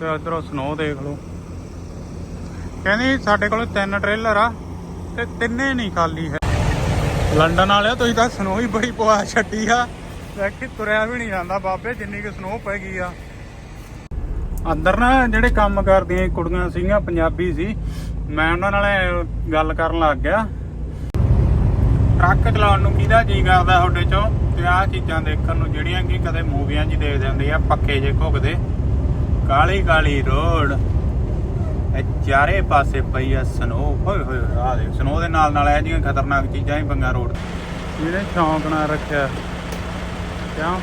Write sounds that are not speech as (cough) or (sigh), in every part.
ਤੇ ਉਧਰੋਂ ਸਨੋ ਦੇਖ ਲਓ। ਕਹਿੰਦੀ ਸਾਡੇ ਕੋਲ ਤਿੰਨ ਟ੍ਰੇਲਰ ਆ ਤੇ ਤਿੰਨੇ ਨਹੀਂ ਖਾਲੀ ਹੈ। ਲੰਡਨ ਵਾਲਿਆ ਤੁਸੀਂ ਤਾਂ ਸਨੋ ਹੀ ਬੜੀ ਪਵਾ ਛੱਡੀ ਆ। ਵੇਖੀ, ਤੁਰਿਆ ਵੀ ਨਹੀਂ ਜਾਂਦਾ ਬਾਬੇ, ਜਿੰਨੀ ਕਿ ਸਨੋ ਪੈ ਗਈ ਆ। ਅੰਦਰ ਨਾ ਜਿਹੜੇ ਕੰਮ ਕਰਦੀਆਂ ਕੁੜੀਆਂ ਸੀਗੀਆਂ, ਪੰਜਾਬੀ ਸੀ, ਮੈਂ ਉਹਨਾਂ ਨਾਲ ਗੱਲ ਕਰਨ ਲੱਗ ਗਿਆ। ਟਰੱਕ ਚਲਾਉਣ ਨੂੰ ਕਿਹਦਾ ਜੀ ਕਰਦਾ ਤੁਹਾਡੇ ਚੋਂ? ਤੇ ਆਹ ਚੀਜ਼ਾਂ ਦੇਖਣ ਨੂੰ ਜਿਹੜੀਆਂ ਕਿ ਕਦੇ ਮੂਵੀਆਂ 'ਚ ਹੀ ਦੇਖ ਜਾਂਦੇ ਆ ਪੱਕੇ ਜੇ ਘੁੱਗਦੇ। ਕਾਲੀ ਕਾਲੀ ਰੋਡ। ਇਹ ਚਾਰੇ ਪਾਸੇ ਪਈ ਆ ਸਨੋ। ਹੋਏ ਹੋਏ ਆ ਦੇ ਸਨੋ ਦੇ ਨਾਲ ਨਾਲ ਇਹ ਜਿਹੀਆਂ ਖਤਰਨਾਕ ਚੀਜ਼ਾਂ ਹੀ ਪੰਗਾ ਰੋਡ ਇਹਨੇ ਸ਼ੌਂਕ ਨਾਲ ਰੱਖਿਆ। ਕਿਉਂ?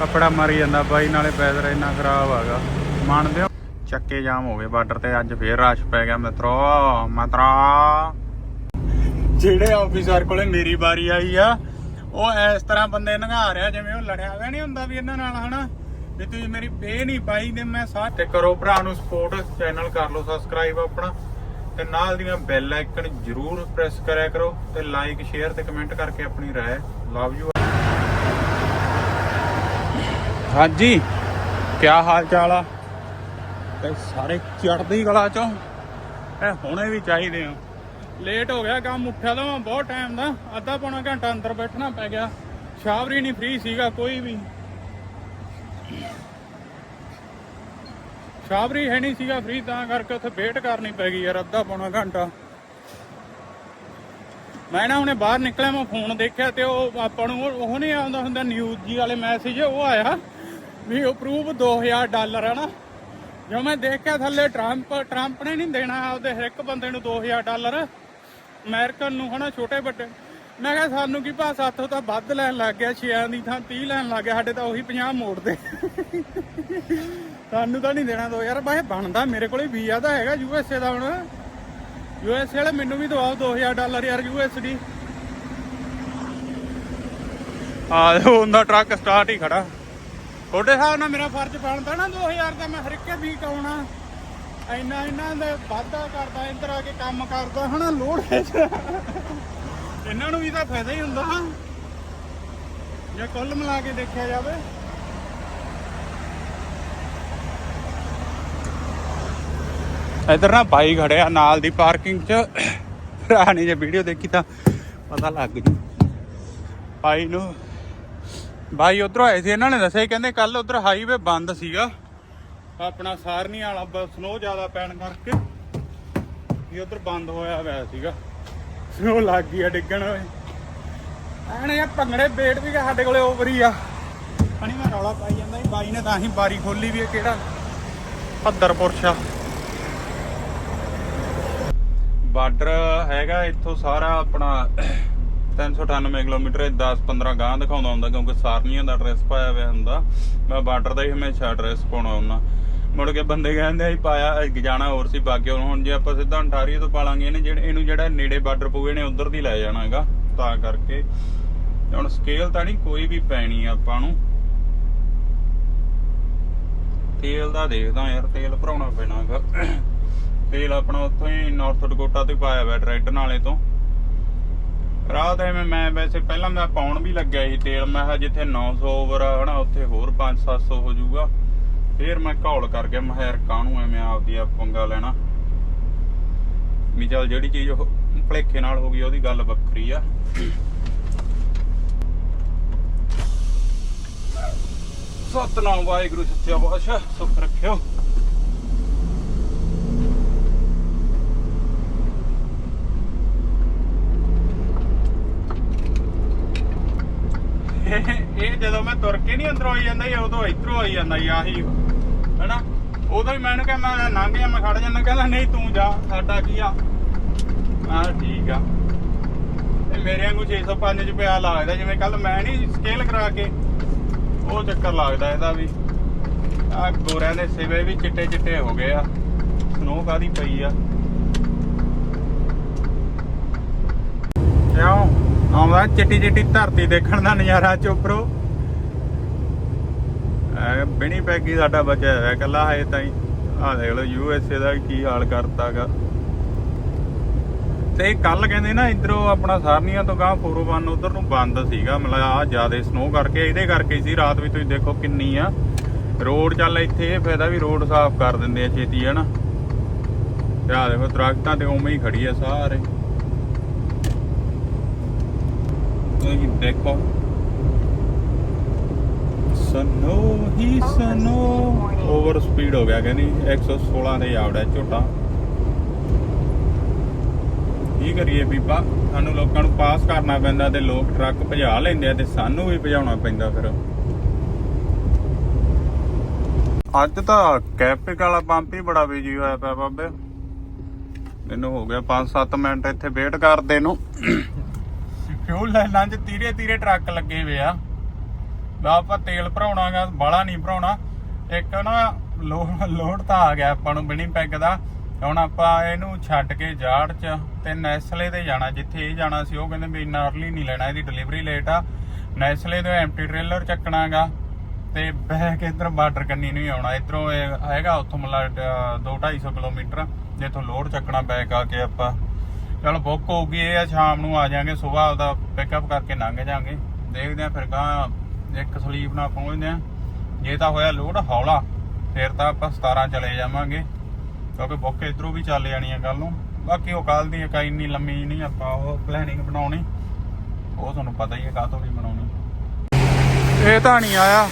ਕੱਪੜਾ ਮਾਰੀ ਜਾਂਦਾ, ਬਾਈ ਨਾਲੇ ਪੈਦਰ ਇੰਨਾ ਖਰਾਬ ਹੈਗਾ। ਮੰਨਦੇ ਹੋ? ਚੱਕੇ ਜਾਮ ਹੋ ਗਏ, ਬਾਰਡਰ ਤੇ ਅੱਜ ਫੇਰ ਰਸ਼ ਪੈ ਗਿਆ ਮਿੱਤਰੋ। ਮਤਰਾ। ਜਿਹੜੇ ਆਫੀਸਰ ਕੋਲੇ ਮੇਰੀ ਵਾਰੀ ਆਈ ਆ, ਉਹ ਇਸ ਤਰ੍ਹਾਂ ਬੰਦੇ ਨੰਗਾ ਰਿਹਾ, ਜਿਵੇਂ ਉਹ ਲੜਿਆ ਹੋਇਆ ਨਹੀਂ ਹੁੰਦਾ ਵੀ ਇਹਨਾਂ ਨਾਲ, ਹਨਾ? ਜੇ ਤੁਸੀਂ ਮੇਰੀ ਪੇ ਨਹੀਂ ਪਾਈ ਤੇ ਮੈਂ ਸਾਥ ਤੇ ਕਰੋ ਭਰਾ ਨੂੰ ਸਪੋਰਟ ਚੈਨਲ ਕਰ ਲਓ ਸਬਸਕ੍ਰਾਈਬ ਆਪਣਾ। ਤੇ ਨਾਲ ਦੀਆਂ ਬੈਲ ਆਈਕਨ ਜਰੂਰ ਪ੍ਰੈਸ ਕਰਿਆ ਕਰੋ ਤੇ ਲਾਈਕ ਸ਼ੇਅਰ ਤੇ ਕਮੈਂਟ ਕਰਕੇ ਆਪਣੀ ਰਾਏ ਲਵ ਯੂ ਹਾਂਜੀ ਕੀ ਹਾਲ ਚਾਲ ਆ? ਤੇ ਸਾਰੇ ਚੜਦੀ ਕਲਾ ਚੋਂ। ਇਹ ਹੁਣੇ ਵੀ ਚਾਹੀਦੇ ਆ। ਲੇਟ ਹੋ ਗਿਆ, ਕੰਮ ਉੱਠਿਆ ਤਾਂ ਬਹੁਤ ਟਾਈਮ ਦਾ। ਅੱਧਾ ਪੌਣਾ ਘੰਟਾ ਅੰਦਰ ਬੈਠਣਾ ਪੈ ਗਿਆ। ਸ਼ਾਵਰੀ ਨਹੀਂ ਫ੍ਰੀ ਸੀਗਾ, ਕੋਈ ਵੀ। ਸ਼ਾਵਰੀ ਹੈ ਨਹੀਂ ਸੀਗਾ ਫ੍ਰੀ ਤਾਂ ਕਰਕੇ ਉੱਥੇ ਵੇਟ ਕਰਨੀ ਪੈ ਗਈ ਯਾਰ, ਅੱਧਾ ਪੌਣਾ ਘੰਟਾ। ਮੈਂ ਨਾ ਹੁਣੇ ਬਾਹਰ ਨਿਕਲਿਆ, ਮੈਂ ਫੋਨ ਦੇਖਿਆ ਤੇ ਉਹ ਆਪਾਂ ਨੂੰ ਉਹ ਉਹ ਨਹੀਂ ਆਉਂਦਾ ਹੁੰਦਾ ਨਿਊਜ਼ ਜੀ ਵਾਲੇ ਮੈਸੇਜ ਉਹ ਆਇਆ ਵੀ ਅਪਰੂਵ 2000 ਡਾਲਰ ਹੈ ਨਾ। ਜੋ ਮੈਂ ਦੇਖਿਆ ਥੱਲੇ ਟਰੰਪ ਟਰੰਪ ਨੇ ਨਹੀਂ ਦੇਣਾ ਆਪਦੇ ਹਰ ਇੱਕ ਬੰਦੇ ਨੂੰ 2000 ਡਾਲਰ। ਅਮਰੀਕਨ ਨੂੰ ਹਨਾ ਛੋਟੇ ਵੱਡੇ ਮੈਂ ਕਿਹਾ ਸਾਨੂੰ ਕੀ ਭਾ ਸਾਥੋਂ ਤਾਂ ਵੱਧ ਲੈਣ ਲੱਗ ਗਿਆ 6 ਦੀ ਥਾਂ 30 ਲੈਣ ਲੱਗ ਗਿਆ, ਸਾਡੇ ਤਾਂ ਉਹੀ 50 ਮੋੜਦੇ ਸਾਨੂੰ ਤਾਂ ਨਹੀਂ ਦੇਣਾ 2000 ਬਾਏ ਬਣਦਾ ਮੇਰੇ ਕੋਲੇ ਵੀਜ਼ਾ ਤਾਂ ਹੈਗਾ ਯੂ ਦਾ ਹੁਣ। ਯੂ ਵਾਲੇ ਮੈਨੂੰ ਵੀ ਦਵਾਓ 2000 ਡਾਲਰ ਯਾਰ ਯੂ ਆ ਉਹਦਾ ਟਰੱਕ ਸਟਾਰਟ ਹੀ ਖੜਾ। ਤੁਹਾਡੇ ਹਿਸਾਬ ਨਾਲ ਮੇਰਾ ਫਰਜ਼ ਬਣਦਾ ਨਾ 2000 ਦਾ, ਮੈਂ ਹਰ ਇੱਕ ਵੀਕ ਆਉਣਾ। ਇੰਨਾ ਇਹਨਾਂ ਦਾ ਵਾਧਾ ਕਰਦਾ, ਇੰਦਰ ਆ ਕੇ ਕੰਮ ਕਰਦਾ, ਹਨਾ, ਲੋੜ ਹੈ। ਇਹਨਾਂ ਨੂੰ ਵੀ ਤਾਂ ਫਾਇਦਾ ਹੀ ਹੁੰਦਾ। ਜੇ ਕੁੱਲ ਮਿਲਾ ਕੇ ਦੇਖਿਆ ਜਾਵੇ। ਇੱਧਰ ਨਾ ਬਾਈ ਖੜਿਆ ਨਾਲ ਦੀ ਪਾਰਕਿੰਗ 'ਚ। ਭਰਾ ਨੇ ਜੇ ਵੀਡੀਓ ਦੇਖੀ ਤਾਂ ਪਤਾ ਲੱਗ ਜੂ। ਬਾਈ ਨੂੰ ਬਾਈ ਉਧਰੋਂ ਆਏ ਸੀ, ਇਹਨਾਂ ਨੇ ਦੱਸਿਆ ਕਹਿੰਦੇ ਕੱਲ ਉਧਰ ਹਾਈਵੇ ਬੰਦ ਸੀਗਾ। ਆਪਣਾ ਸਾਰਨੀ ਵਾਲਾ ਸਨੋ ਜ਼ਿਆਦਾ ਪੈਣ ਕਰਕੇ ਵੀ ਉਧਰ ਬੰਦ ਹੋਇਆ ਹੋਇਆ ਸੀਗਾ। ਸਨੋ ਲੱਗ ਗਈ ਆ ਡਿੱਗਣ। ਓਏ ਐਣ ਇਹ ਭੰਗੜੇ ਬੇਟ ਵੀ ਸਾਡੇ ਕੋਲੇ ਓਵਰ ਹੀ ਆ। ਹਣੀ ਮੈਂ ਰੌਲਾ ਪਾਈ ਜਾਂਦਾ ਸੀ, ਬਾਈ ਨੇ ਤਾਂ ਹੀ ਬਾਰੀ ਖੋਲੀ ਵੀ ਇਹ ਕਿਹੜਾ ਭੱਦਰ ਪੁਰਸ਼ਾ ਬਾਰਡਰ ਹੈਗਾ ਇੱਥੋਂ ਸਾਰਾ ਆਪਣਾ 398 ਕਿਲੋਮੀਟਰ 10-15 ਗਾਂ ਦਿਖਾਉਂਦਾ ਹੁੰਦਾ, ਕਿਉਂਕਿ ਸਾਰਨੀਆਂ ਦਾ ਐਡਰੈਸ ਪਾਇਆ ਹੋਇਆ ਹੁੰਦਾ। ਮੈਂ ਬਾਰਡਰ ਦਾ ਹੀ ਹਮੇਸ਼ਾ ਐਡਰੈਸ ਪਾਉਣਾ ਹੁੰਦਾ। ਮੁੜ ਕੇ ਬੰਦੇ ਕਹਿੰਦੇ ਆ ਪਾਇਆ ਜਾਣਾ ਹੋਰ ਸੀ ਬਾਕੀ ਹੁਣ ਜੇ ਆਪਾਂ ਸਿੱਧਾ ਅੰਟਾਰੀਓ ਤੋਂ ਪਾਲਾਂਗੇ, ਇਹਨੇ ਜਿਹੜੇ ਇਹਨੂੰ ਜਿਹੜਾ ਨੇੜੇ ਬਾਰਡਰ ਪਊ ਇਹਨੇ ਉਧਰ ਦੀ ਲੈ ਜਾਣਾ ਹੈਗਾ, ਤਾਂ ਕਰਕੇ। ਹੁਣ ਸਕੇਲ ਤਾਂ ਨਹੀਂ, ਕੋਈ ਵੀ ਪੈਣੀ ਆ ਆਪਾਂ ਨੂੰ। ਤੇਲ ਦਾ ਦੇਖਦਾ ਯਾਰ, ਤੇਲ ਭਰਾਉਣਾ ਪੈਣਾਗਾ ਤੇਲ ਆਪਣਾ ਉੱਥੋਂ ਹੀ ਨਾਰਥ ਡਕੋਟਾ ਤੋਂ ਪਾਇਆ ਹੋਇਆ ਡਾਇਰੈਕਟ ਨਾਲੇ ਤੋਂ। ਰਾਤ ਐਵੇਂ ਮੈਂ ਵੈਸੇ ਪਹਿਲਾਂ ਮੈਂ ਪਾਉਣ ਵੀ ਲੱਗਿਆ ਸੀ ਤੇਲ, ਮੈਂ ਕਿਹਾ ਜਿੱਥੇ 900 ਓਵਰ ਆ, ਹਨਾ, ਉੱਥੇ ਹੋਰ 5-700 ਹੋ ਜਾਊਗਾ। ਫੇਰ ਮੈਂ ਘੌਲ ਕਰਕੇ ਮੈਂ ਕਿਹਾ ਕਾਹਨੂੰ ਐਵੇਂ ਆਪਦੀ ਆ ਪੰਗਾ ਲੈਣਾ। ਵੀ ਚੱਲ ਜਿਹੜੀ ਚੀਜ਼ ਉਹ ਭਲੇਖੇ ਨਾਲ ਹੋ ਗਈ, ਉਹਦੀ ਗੱਲ ਵੱਖਰੀ ਆ। ਸਤਨਾਮ ਵਾਹਿਗੁਰੂ ਸੱਚਾ ਪਾਤਸ਼ਾਹ, ਸੁਖ ਰੱਖਿਓ। ਇਹ ਜਦੋਂ ਮੈਂ ਤੁਰ ਕੇ ਨਹੀਂ ਅੰਦਰੋਂ ਆਈ ਜਾਂਦਾ ਸੀ ਉਦੋਂ ਇੱਧਰੋਂ ਆਈ ਜਾਂਦਾ ਸੀ ਆਹੀ। ਹੈਨਾ? ਉਦੋਂ ਹੀ ਮੈਨੂੰ ਕਿਹਾ, ਮੈਂ ਲੰਘ ਜਾ ਮੈਂ ਖੜ ਜਾਂਦਾ। ਕਹਿੰਦਾ, ਨਹੀਂ, ਤੂੰ ਜਾ, ਸਾਡਾ ਕੀ ਆ? ਆ ਠੀਕ ਆ। ਇਹ ਮੇਰੇ ਵਾਂਗੂ 605 ਚ ਪਿਆ ਲੱਗਦਾ, ਜਿਵੇਂ ਕੱਲ ਮੈਂ ਨਹੀਂ ਸਕੇਲ ਕਰਾ ਕੇ, ਉਹ ਚੱਕਰ ਲੱਗਦਾ ਇਹਦਾ ਵੀ। ਆ ਗੋਰਿਆਂ ਦੇ ਸਿਵੇ ਵੀ ਚਿੱਟੇ ਚਿੱਟੇ ਹੋ ਗਏ ਆ। ਸਨੋ ਕਾਦੀ ਪਈ ਆ? ਕਿਉਂ? ਆਉਂਦਾ ਚਿੱਟੀ ਚਿੱਟੀ ਧਰਤੀ ਦੇਖਣ ਦਾ ਨਜ਼ਾਰਾ, ਚੋਪਰੋ। ਬਿਣੀ ਪੈਗੀ ਸਾਡਾ ਬਚਿਆ ਹੋਇਆ ਕੱਲਾ ਹੈ ਤਾਂ ਆ ਦੇਖ ਲਓ ਯੂ ਐਸ ਏ ਦਾ ਕੀ ਹਾਲ ਕਰਤਾਗਾ। ਤੇ ਕੱਲ ਕਹਿੰਦੇ ਨਾ, ਇਧਰੋਂ ਆਪਣਾ ਸਾਰਨੀਆਂ ਤੋਂ ਗਾਂ 401 ਉਧਰ ਨੂੰ ਬੰਦ ਸੀਗਾ। ਮਤਲਬ ਆ ਜਿਆਦੇ ਸਨੋ ਕਰਕੇ, ਇਹਦੇ ਕਰਕੇ ਸੀ। ਰਾਤ ਵੀ ਤੁਸੀਂ ਦੇਖੋ ਕਿੰਨੀ ਆ। ਰੋਡ ਚੱਲ ਇੱਥੇ ਇਹ ਫਾਇਦਾ ਵੀ ਰੋਡ ਸਾਫ਼ ਕਰ ਦਿੰਦੇ ਆ ਛੇਤੀ ਹੈ ਨਾ ਤੇ ਆਹ ਦੇਖੋ, ਦਰਖਤਾਂ ਤੇ ਉਵੇਂ ਹੀ ਖੜੀ ਆ ਸਾਰੇ। ਤੁਸੀਂ ਦੇਖੋ। ਸਨੋ। ਹੀ ਸਨੋ। ਓਵਰ ਸਪੀਡ ਹੋ ਗਿਆ ਕਹਿੰਦੀ। 116 ਦੇ ਆਵੜਾ ਝੋਟਾ। ਕੀ ਕਰੀਏ ਬੀਬਾ? ਸਾਨੂੰ ਲੋਕਾਂ ਨੂੰ ਪਾਸ ਕਰਨਾ ਪੈਂਦਾ ਤੇ ਲੋਕ ਟਰੱਕ ਭਜਾ ਲੈਂਦੇ ਆ ਤੇ ਸਾਨੂੰ ਵੀ ਭਜਾਉਣਾ ਪੈਂਦਾ ਫਿਰ। ਅੱਜ ਤਾਂ ਕੈਪਿਕ ਵਾਲਾ ਪੰਪ ਹੀ ਬੜਾ ਬਿਜ਼ੀ ਹੋਇਆ ਪਿਆ ਬਾਬੇ। ਮੈਨੂੰ ਹੋ ਗਿਆ 5-7 ਮਿੰਟ ਇੱਥੇ ਵੇਟ ਕਰਦੇ ਨੂੰ। ਫਿਊਲ ਲਾਈਨਾਂ 'ਚ ਤੀਰੇ ਤੀਰੇ ਟਰੱਕ ਲੱਗੇ ਹੋਏ ਆ। ਲਾ ਆਪਾਂ ਤੇਲ ਭਰਾਉਣਾਗਾ, ਬਾਲਾ ਨਹੀਂ ਭਰਾਉਣਾ। ਇੱਕ ਨਾ ਲੋਡ ਲੋਡ ਤਾਂ ਆ ਗਿਆ ਆਪਾਂ ਨੂੰ ਬਿਨੀ ਪੈਗ ਦਾ। ਹੁਣ ਆਪਾਂ ਇਹਨੂੰ ਛੱਡ ਕੇ ਜਾੜ 'ਚ ਤੇ ਨੈਸਲੇ ਤੇ ਜਾਣਾ, ਜਿੱਥੇ ਇਹ ਜਾਣਾ ਸੀ, ਉਹ ਕਹਿੰਦੇ ਵੀ ਇੰਨਾ ਅਰਲੀ ਨਹੀਂ ਲੈਣਾ, ਇਹਦੀ ਡਿਲੀਵਰੀ ਲੇਟ ਆ। ਨੈਸਲੇ ਤੋਂ ਐਮਟੀ ਟ੍ਰੇਲਰ ਚੱਕਣਾਗਾ ਤੇ ਬੈਕ ਇਧਰ ਬਾਰਡਰ ਕੰਨੀ ਨੂੰ ਨਹੀਂ ਆਉਣਾ। ਇਧਰੋਂ ਹੈਗਾ ਉੱਥੋਂ ਮਤਲਬ 2-250 ਕਿਲੋਮੀਟਰ, ਜਿੱਥੋਂ ਲੋਡ ਚੱਕਣਾ ਬੈਕ ਆ ਕੇ ਆਪਾਂ। ਚਲ ਬੁੱਕ ਹੋਊਗੀ, ਇਹ ਆ, ਸ਼ਾਮ ਨੂੰ ਆ ਜਾਾਂਗੇ ਸਵੇਰ ਆਪਦਾ ਪਿਕਅਪ ਕਰਕੇ ਲੰਘ ਜਾਾਂਗੇ। ਦੇਖਦੇ ਆ ਫਿਰ ਗਾਂ ਇੱਕ ਸਲੀਪ ਨਾਲ ਪਹੁੰਚਦੇ ਆ ਜੇ ਤਾਂ ਹੋਇਆ ਲੋਡ, ਹੌਲਾ, ਫਿਰ ਤਾਂ ਆਪਾਂ 17 ਚਲੇ ਜਾਵਾਂਗੇ। ਕਿਉਂਕਿ ਬੁੱਕ ਇਧਰੋਂ ਵੀ ਚੱਲ ਜਾਣੀ ਆ ਕੱਲ ਨੂੰ। ਬਾਕੀ ਉਹ ਕੱਲ ਦੀ ਇਕਾਈ ਇੰਨੀ ਲੰਮੀ ਨਹੀਂ, ਆਪਾਂ ਉਹ ਪਲੈਨਿੰਗ ਬਣਾਉਣੀ। ਉਹ ਤੁਹਾਨੂੰ ਪਤਾ ਹੀ ਹੈ ਕਾਹਤੋਂ ਨਹੀਂ ਬਣਾਉਣੀ। ਇਹ ਤਾਂ ਨਹੀਂ ਆਇਆ।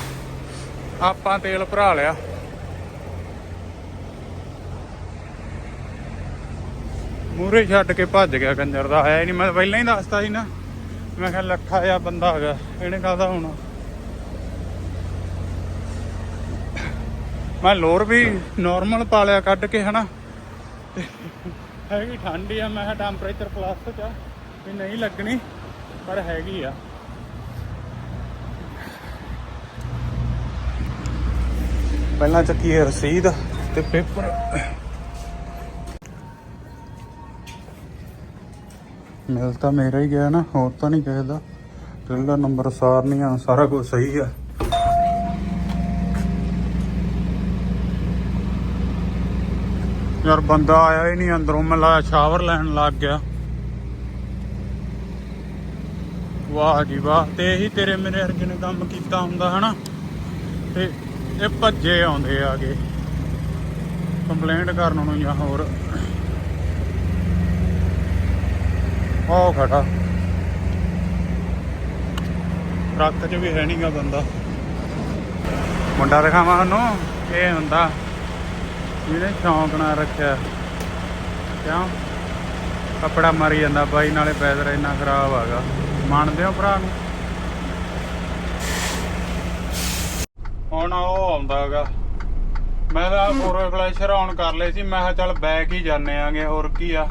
ਆਪਾਂ ਤੇਲ ਭਰਾ ਲਿਆ। ਮੂਰੇ ਛੱਡ ਕੇ ਭੱਜ ਗਿਆ ਕੰਜਰ ਦਾ। ਆਇਆ ਹੀ ਨਹੀਂ। ਮੈਂ ਪਹਿਲਾਂ ਹੀ ਦੱਸਤਾ ਸੀ ਨਾ। ਮੈਂ ਕਿਹਾ ਲੱਖਾ ਜਿਹਾ ਬੰਦਾ ਹੈਗਾ। ਇਹਨੇ ਕਾਹਦਾ ਹੋਣਾ? ਮੈਂ ਲੋਰ ਵੀ ਨਾਰਮਲ ਪਾ ਲਿਆ ਕੱਢ ਕੇ ਹਨਾ? ਹੈਗੀ ਠੰਡੀ ਆ ਮੈਂ ਕਿਹਾ ਟੈਂਪਰੇਚਰ ਪਲੱਸ ਚ ਆ ਵੀ ਨਹੀਂ ਲੱਗਣੀ ਪਰ ਹੈਗੀ ਆ। ਪਹਿਲਾਂ ਚੱਕੀਏ ਰਸੀਦ ਤੇ ਪੇਪਰ। ਮਿਲ ਤਾਂ ਮੇਰਾ ਹੀ ਗਿਆ ਨਾ ਹੋਰ ਤਾਂ ਨਹੀਂ ਕਿਸੇ ਦਾ। ਟ੍ਰੇਲਰ ਨੰਬਰ ਸਾਰਨੀਆਂ ਸਾਰਾ ਕੁਝ ਸਹੀ ਆ। ਯਾਰ ਬੰਦਾ ਆਇਆ ਹੀ ਨਹੀਂ ਅੰਦਰੋਂ, ਮੈਂ ਲਾਇਆ ਸ਼ਾਵਰ ਲੈਣ ਲੱਗ ਗਿਆ। ਵਾਹ ਜੀ ਵਾਹ, ਤੇ ਇਹੀ ਤੇਰੇ ਮੇਰੇ ਅਰਗੇ ਨੇ ਕੰਮ ਕੀਤਾ ਹੁੰਦਾ, ਹਨਾ? ਤੇ ਇਹ ਭੱਜੇ ਆਉਂਦੇ ਆਗੇ ਕੰਪਲੇਂਟ ਕਰਨ ਨੂੰ ਜਾਂ ਹੋਰ। ਉਹ ਖੜਾ। ਟਰੱਕ 'ਚ ਵੀ ਹੈ ਨਹੀਂਗਾ ਬੰਦਾ। ਮੁੰਡਾ ਦਿਖਾਵਾਂ ਸਾਨੂੰ ਇਹ ਹੁੰਦਾ। ਜਿਹਨੇ ਸ਼ੌਂਕ ਨਾਲ ਰੱਖਿਆ। ਕਿਉਂ? ਕੱਪੜਾ ਮਾਰੀ ਜਾਂਦਾ, ਬਾਈ ਨਾਲੇ ਪੈਦਰ ਇੰਨਾ ਖਰਾਬ ਆਗਾ ਮੰਨਦੇ ਹੋ ਭਰਾ ਨੂੰ? ਹੁਣ ਉਹ ਆਉਂਦਾਗਾ ਮੈਂ ਤਾਂ ਫੋਰੋ ਫਲੈਸ਼ਰ ਆਨ ਕਰ ਲਏ ਸੀ। ਮੈਂ ਕਿਹਾ ਚੱਲ ਬੈਕ ਹੀ ਜਾਣੇ ਆਂਗੇ, ਹੋਰ ਕੀ ਆ।